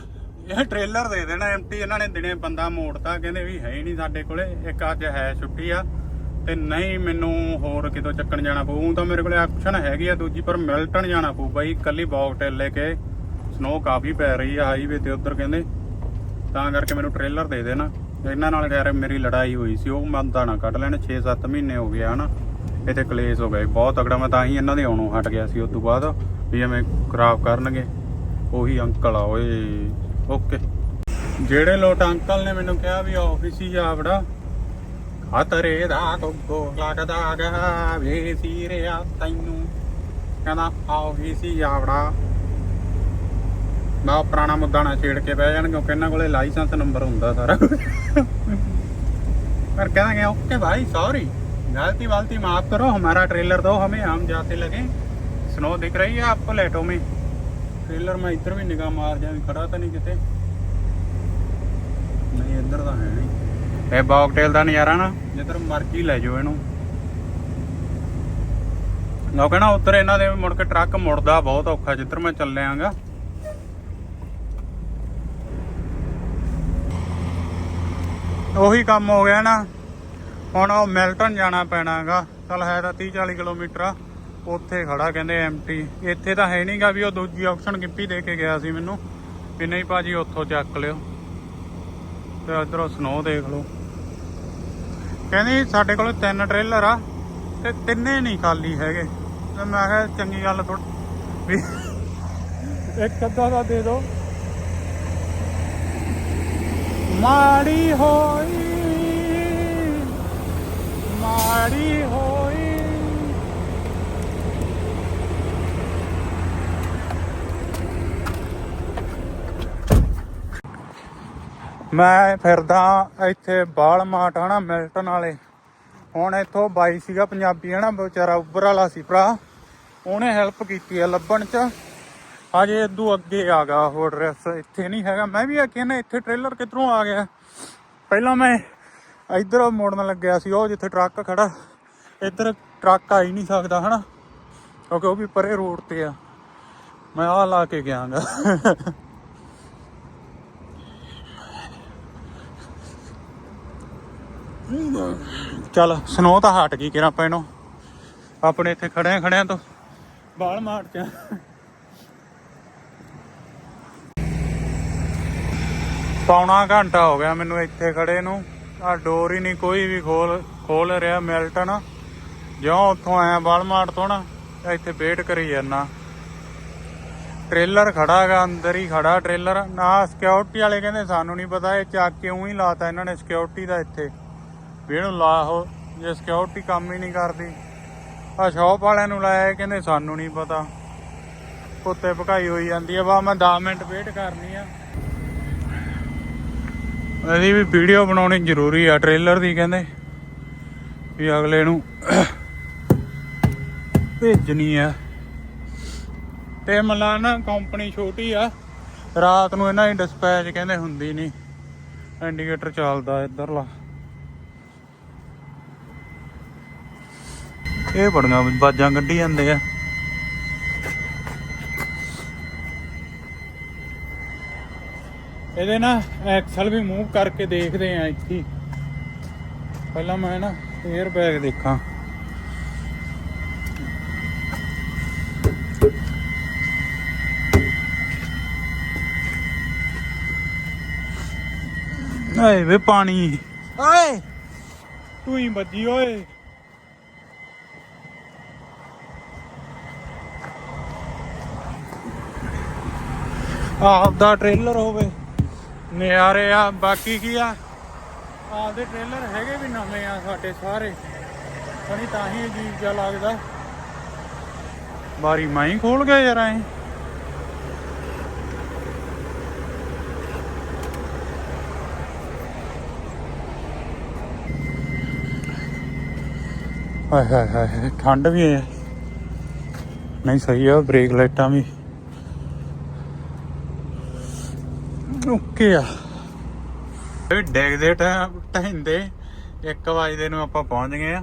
ਇਹ ਟ੍ਰੇਲਰ ਦੇ ਦੇਣਾ ਐਮਟੀ ਇਹਨਾਂ ਨੇ ਦਿਨੇ ਬੰਦਾ ਮੋੜਤਾ, ਕਹਿੰਦੇ ਵੀ ਹੈ ਹੀ ਨਹੀਂ ਸਾਡੇ ਕੋਲੇ, ਇੱਕ ਅੱਜ ਹੈ ਛੁੱਟੀ ਆ, ਤੇ ਨਹੀਂ ਮੈਨੂੰ ਹੋਰ ਕਿਤੋਂ ਚੱਕਣ ਜਾਣਾ ਪਊ ਊਂ ਤਾਂ ਮੇਰੇ ਕੋਲੇ ਆਪਸ਼ਨ ਹੈਗੀ ਆ ਦੂਜੀ, ਪਰ ਮਿਲਟਨ ਜਾਣਾ ਪਊ ਬਾਈ ਕੱਲੀ ਬੌਕਟੇਲ ਲੈ ਕੇ ਸਨੋ ਕਾਫੀ ਪੈ ਰਹੀ ਆ ਹਾਈਵੇ ਤੇ ਉੱਧਰ ਕਹਿੰਦੇ, ਤਾਂ ਕਰਕੇ ਮੈਨੂੰ ਟ੍ਰੇਲਰ ਦੇ ਦੇਣਾ, ਇਹਨਾਂ ਨਾਲ ਯਾਰ ਮੇਰੀ ਲੜਾਈ ਹੋਈ ਸੀ, ਉਹ ਮੰਨਦਾ ਨਾ ਕੱਢ ਲੈਣ 6-7 ਮਹੀਨੇ ਹੋ ਗਏ ਹਨਾ ਇੱਥੇ ਕਲੇਸ਼ ਹੋ ਗਏ, ਬਹੁਤ ਤਗੜਾ ਮੈਂ ਤਾਂ ਹੀ ਇਹਨਾਂ ਦੇ ਆਉਣੋਂ ਹਟ ਗਿਆ ਸੀ ਉਸ ਤੋਂ ਬਾਅਦ ਵੀ ਐਵੇਂ ਖਰਾਬ ਕਰਨਗੇ, ਉਹੀ ਅੰਕਲ ਆ, ਓਏ। ਓਕੇ ਜਿਹੜੇ ਲੋਟ ਅੰਕਲ ਨੇ ਮੈਨੂੰ ਕਿਹਾ ਵੀ ਆਫਿਸ ਹੀ ਜਾ ਵੜਾ ਹਤਰੇ ਦਾ ਕੋਕੋ ਲੱਗਦਾ ਗਾ ਵੇ ਸੀਰਿਆ ਤੈਨੂੰ ਕਹਿੰਦਾ ਆਫਿਸ ਹੀ ਜਾ ਵੜਾ ਨਾ ਪੁਰਾਣਾ ਮੁੱਦਾ ਨਾ ਛੇੜ ਕੇ ਬਹਿ ਜਾਣ ਕਿਉਂਕਿ ਇਹਨਾਂ ਕੋਲੇ ਲਾਇਸੈਂਸ ਨੰਬਰ ਹੁੰਦਾ ਸਾਰਾ पर कहना गया ओके भाई सॉरी गलती वालती माफ करो हमारा ट्रेलर दो हमें हम जाते लगे स्नो दिख रही है आपको लेटो में ਟ੍ਰੇਲਰ ਮੈਂ ਇੱਧਰ ਵੀ ਨਿਗਾਹ ਮਾਰ ਜਾ ਵੀ ਖੜਾ ਤਾਂ ਨਹੀਂ ਕਿਤੇ। ਨਹੀਂ ਇੱਧਰ ਤਾਂ ਹੈ ਨਹੀਂ। ਇਹ ਬੌਕਟੇਲ ਦਾ ਨਜ਼ਾਰਾ ਨਾ। ਜਿੱਧਰ ਮਰਜ਼ੀ ਲੈ ਜਾਓ ਇਹਨੂੰ। ਲਓ ਕਹਿਣਾ ਉੱਧਰ ਇਹਨਾਂ ਦੇ ਮੁੜ ਕੇ ਟਰੱਕ ਮੁੜਦਾ ਬਹੁਤ ਔਖਾ ਜਿੱਧਰ ਮੈਂ ਚੱਲਿਆਂਗਾ ਉਹੀ ਕੰਮ ਹੋ ਗਿਆ ਨਾ। ਹੁਣ ਉਹ ਮਿਲਟਨ ਜਾਣਾ ਪੈਣਾਗਾ ਚਲ ਹੈ ਤਾਂ 30 40 ਕਿਲੋਮੀਟਰ ਆ। ਉੱਥੇ ਖੜਾ ਕਹਿੰਦੇ ਐਮਟੀ ਇੱਥੇ ਤਾਂ ਹੈ ਨਹੀਂਗਾ ਵੀ ਉਹ ਦੂਜੀ ਆਪਸ਼ਨ ਗਿੱਪੀ ਦੇ ਕੇ ਗਿਆ ਸੀ ਮੈਨੂੰ। ਵੀ ਨਹੀਂ ਭਾਜੀ, ਉੱਥੋਂ ਚੱਕ ਲਿਓ। ਤੇ ਇਧਰੋਂ ਸਨੋ ਦੇਖ ਲਓ। ਕਹਿੰਦੀ ਸਾਡੇ ਕੋਲ ਤਿੰਨ ਟ੍ਰੇਲਰ ਆ ਤੇ ਤਿੰਨੇ ਨਹੀਂ ਖਾਲੀ ਹੈਗੇ। ਤੇ ਮੈਂ ਕਿਹਾ ਚੰਗੀ ਗੱਲ ਥੋੜੀ ਵੀ ਇੱਕ ਅੱਧਾ ਦਾ ਦੇ ਦਿਓ। ਮਾੜੀ ਹੋਈ ਮਾੜੀ ਹੋਈ। ਮੈਂ ਫਿਰਦਾ ਇੱਥੇ ਬਾਲ ਮਾਟ ਹਨਾ, ਮਿਲਟਨ ਵਾਲੇ। ਹੁਣ ਇੱਥੋਂ ਬਾਈ ਸੀਗਾ ਪੰਜਾਬੀ ਹਨਾ, ਵਿਚਾਰਾ ਉੱਪਰ ਵਾਲਾ ਸੀ ਭਰਾ। ਉਹਨੇ ਹੈਲਪ ਕੀਤੀ ਆ ਲੱਭਣ ਚ। ਹਜੇ ਇਦੋਂ ਅੱਗੇ ਆ ਗਿਆ ਉਹ ਐਡਰੈਸ ਇੱਥੇ ਨਹੀਂ ਹੈਗਾ। ਮੈਂ ਵੀ ਆਖਿਆ ਨਾ ਇੱਥੇ ਟ੍ਰੇਲਰ ਕਿੱਧਰੋਂ ਆ ਗਿਆ? ਪਹਿਲਾਂ ਮੈਂ ਇੱਧਰ ਮੋੜਨ ਲੱਗਿਆ ਸੀ, ਉਹ ਜਿੱਥੇ ਟਰੱਕ ਖੜਾ। ਇੱਧਰ ਟਰੱਕ ਆ ਹੀ ਨਹੀਂ ਸਕਦਾ ਹਨਾ। ਕਿਉਂਕਿ ਉਹ ਵੀ ਪਰੇ ਰੋਡ ਤੇ ਆ। ਮੈਂ ਆ ਲਾ ਕੇ ਗਿਆਗਾ ਚੱਲ ਸਨੋ ਤਾਂ ਹਟ ਗਈ ਕਿਰਾਂ ਪੈਣੋ ਆਪਣੇ ਇੱਥੇ ਖੜਿਆ ਖੜਿਆ ਤੋਂ। ਬਾਲ ਮਾਰ ਚ ਪੌਣਾ ਘੰਟਾ ਹੋ ਗਿਆ ਮੈਨੂੰ ਇੱਥੇ ਖੜੇ ਨੂੰ। ਆ ਡੋਰ ਹੀ ਨਹੀਂ, ਕੋਈ ਵੀ ਖੋਲ ਖੋਲ ਰਿਹਾ ਮਿਲਟਨ। ਜਿਉਂ ਉੱਥੋਂ ਆਇਆ ਬਾਲਮਾਟ ਤੋਂ ਨਾ, ਇੱਥੇ ਵੇਟ ਕਰੀ ਜਾਂਦਾ। ਟ੍ਰੇਲਰ ਖੜਾ ਹੈਗਾ, ਅੰਦਰ ਹੀ ਖੜਾ ਟ੍ਰੇਲਰ। ਨਾ ਸਿਕਿਉਰਿਟੀ ਵਾਲੇ ਕਹਿੰਦੇ, ਸਾਨੂੰ ਨਹੀਂ ਪਤਾ, ਇਹ ਚੱਕ ਕੇ ਉਹੀ ਲਾਤਾ ਇਹਨਾਂ ਨੇ ਸਿਕਿਉਰਿਟੀ ਦਾ ਇੱਥੇ। ਵੀ ਇਹਨੂੰ ਲਾਹੋ ਜੇ ਸਿਕਿਉਰਿਟੀ ਕੰਮ ਹੀ ਨਹੀਂ ਕਰਦੀ। ਆ ਸ਼ੌਪ ਵਾਲਿਆਂ ਨੂੰ ਲਾਇਆ ਕਹਿੰਦੇ ਸਾਨੂੰ ਨਹੀਂ ਪਤਾ। ਕੁੱਤੇ ਭਕਾਈ ਹੋਈ ਜਾਂਦੀ ਆ ਵਾ ਮੈਂ 10 ਮਿੰਟ ਵੇਟ ਕਰਨੀ ਆ। ਇਹਦੀ ਵੀ ਵੀਡੀਓ ਬਣਾਉਣੀ ਜ਼ਰੂਰੀ ਆ ਟ੍ਰੇਲਰ ਦੀ ਕਹਿੰਦੇ। ਵੀ ਅਗਲੇ ਨੂੰ ਭੇਜਣੀ ਆ। ਤੇ ਮਲਾ ਨਾ ਕੰਪਨੀ ਛੋਟੀ ਆ, ਰਾਤ ਨੂੰ ਇਹਨਾਂ ਦੀ ਡਿਸਪੈਚ ਕਹਿੰਦੇ ਹੁੰਦੀ ਨਹੀਂ। ਇੰਡੀਕੇਟਰ ਚੱਲਦਾ ਇੱਧਰਲਾ। ਇਹ ਬੜੀਆਂ ਬਾਜਾਂ ਕੱਢੀ ਜਾਂਦੇ ਆ। ਇਹਦੇ ਨਾ ਐਕਸਲ ਵੀ ਮੂਵ ਕਰਕੇ ਦੇਖਦੇ ਆ ਇੱਥੇ। ਪਹਿਲਾਂ ਮੈਂ ਨਾ 에ਅਰ ਬੈਗ ਦੇਖਾਂ। ਏ ਵੇ ਪਾਣੀ। ਓਏ। ਤੂੰ ਹੀ ਬੱਜੀ ਓਏ। ਆਪਦਾ ਟ੍ਰੇਲਰ ਹੋਵੇ। ਨਿਆਰੇ ਆ, ਬਾਕੀ ਕੀ ਆ? ਆਪਦੇ ਟ੍ਰੇਲਰ ਹੈਗੇ ਵੀ ਨਵੇਂ ਆ ਸਾਡੇ ਸਾਰੇ। ਸਣੀ ਤਾਂ ਹੀ ਅਜੀਬ ਜਿਹਾ ਲੱਗਦਾ। ਬਾਰੀ ਮਾਈ ਖੋਲ ਗਏ ਯਾਰ ਐ। ਹਾਏ ਹਾਏ ਹਾਏ, ਠੰਡ ਵੀ ਹੈ ਨਹੀਂ ਸਹੀ ਆ ਬ੍ਰੇਕ ਲਾਈਟਾਂ ਵੀ। ਓਕੇ ਆ। ਡੈਗਦੇ ਟਾਈਂਦੇ 1 ਵਜੇ ਨੂੰ ਆਪਾਂ ਪਹੁੰਚ ਗਏ ਆ।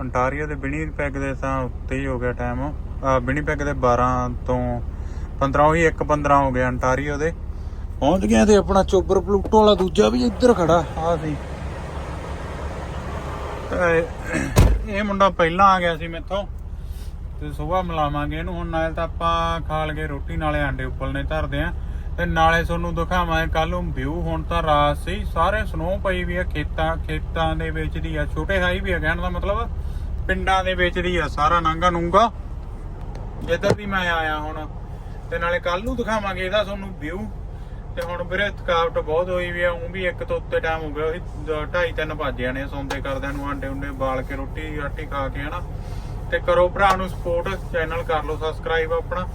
ontario ਦੇ ਬਿਨੀ ਪੈਗ ਦੇ ਤਾਂ ਉੱਤੇ ਹੀ ਹੋ ਗਿਆ ਟਾਈਮ ਬਿਨੀ ਪੈਗ ਦੇ 12 ਤੋਂ 15 ਉਹੀ 1 15 ਹੋ ਗਿਆ ontario ਦੇ। ਪਹੁੰਚ ਗਏ ਤੇ ਆਪਣਾ ਚੋਬਰ ਪਲੂਟੋ ਵਾਲਾ ਦੂਜਾ ਵੀ ਇੱਧਰ ਖੜਾ। ਆ ਸੀ ਇਹ ਮੁੰਡਾ ਪਹਿਲਾਂ ਆ ਗਿਆ ਸੀ ਮੈਥੋਂ। ਤੇ ਸਵੇਰ ਮਿਲਾਵਾਂਗੇ ਇਹਨੂੰ। ਹੁਣ ਨਾਲ ਤਾਂ ਆਪਾਂ ਖਾ ਲਗੇ ਰੋਟੀ ਨਾਲੇ ਆਂਡੇ ਉੱਪਲਨੇ ਧਰਦੇ ਆ। ਤੇ ਨਾਲੇ ਤੁਹਾਨੂੰ ਦਿਖਾਵਾਂ ਕੱਲ ਨੂੰ ਵਿਊ ਹੁਣ ਤਾਂ ਰਾਤ ਸੀ, ਸਾਰੇ ਸਨੋ ਪਈ ਵੀ ਆ, ਖੇਤਾਂ ਖੇਤਾਂ ਦੇ ਵਿੱਚ ਦੀ ਆ, ਛੋਟੇ ਹਾਈ ਆ, ਕਹਿਣ ਦਾ ਮਤਲਬ ਪਿੰਡਾਂ ਦੇ ਵਿੱਚ ਦੀ ਆ, ਸਾਰਾ ਨਾਂਗਾ ਨੂੰਗਾ। ਜਿੱਧਰ ਦੀ ਮੈਂ ਆਇਆ ਹੁਣ, ਤੇ ਨਾਲੇ ਕੱਲ ਨੂੰ ਦਿਖਾਵਾਂਗੇ ਇਹਦਾ ਤੁਹਾਨੂੰ ਵਿਊ ਤੇ ਹੁਣ ਵੀਰੇ ਥਕਾਵਟ ਬਹੁਤ ਹੋਈ ਵੀ ਆ ਉਹ ਵੀ ਇੱਕ ਤੋਂ ਉੱਤੇ ਟਾਈਮ ਹੋ ਗਿਆ, ਉਹੀ 2:30 3 ਵਜ ਜਾਣੇ ਸੌਂਦੇ ਕਰਦਿਆਂ ਨੂੰ, ਆਂਡੇ ਉਂਡੇ ਬਾਲ ਕੇ ਰੋਟੀ, ਰਾਟੀ ਖਾ ਕੇ ਹਨਾ। ਤੇ ਕਰੋ ਭਰਾ ਨੂੰ ਸਪੋਰਟ ਚੈਨਲ ਕਰ ਲਓ ਸਬਸਕ੍ਰਾਈਬ ਆਪਣਾ।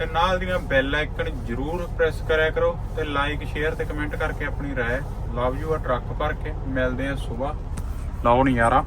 ਤੇ ਨਾਲ ਦੀਆਂ ਬੈਲ ਆਈਕਨ ਜਰੂਰ ਪ੍ਰੈਸ ਕਰਿਆ ਕਰੋ ਤੇ ਲਾਈਕ ਸ਼ੇਅਰ ਤੇ ਕਮੈਂਟ ਕਰਕੇ ਆਪਣੀ ਰਾਏ। ਲਵ ਯੂ ਆ ਟਰੱਕ ਭਰ ਕੇ। ਮਿਲਦੇ ਆ ਸਵੇਰ। ਲਾਓ ਨਜ਼ਾਰਾ।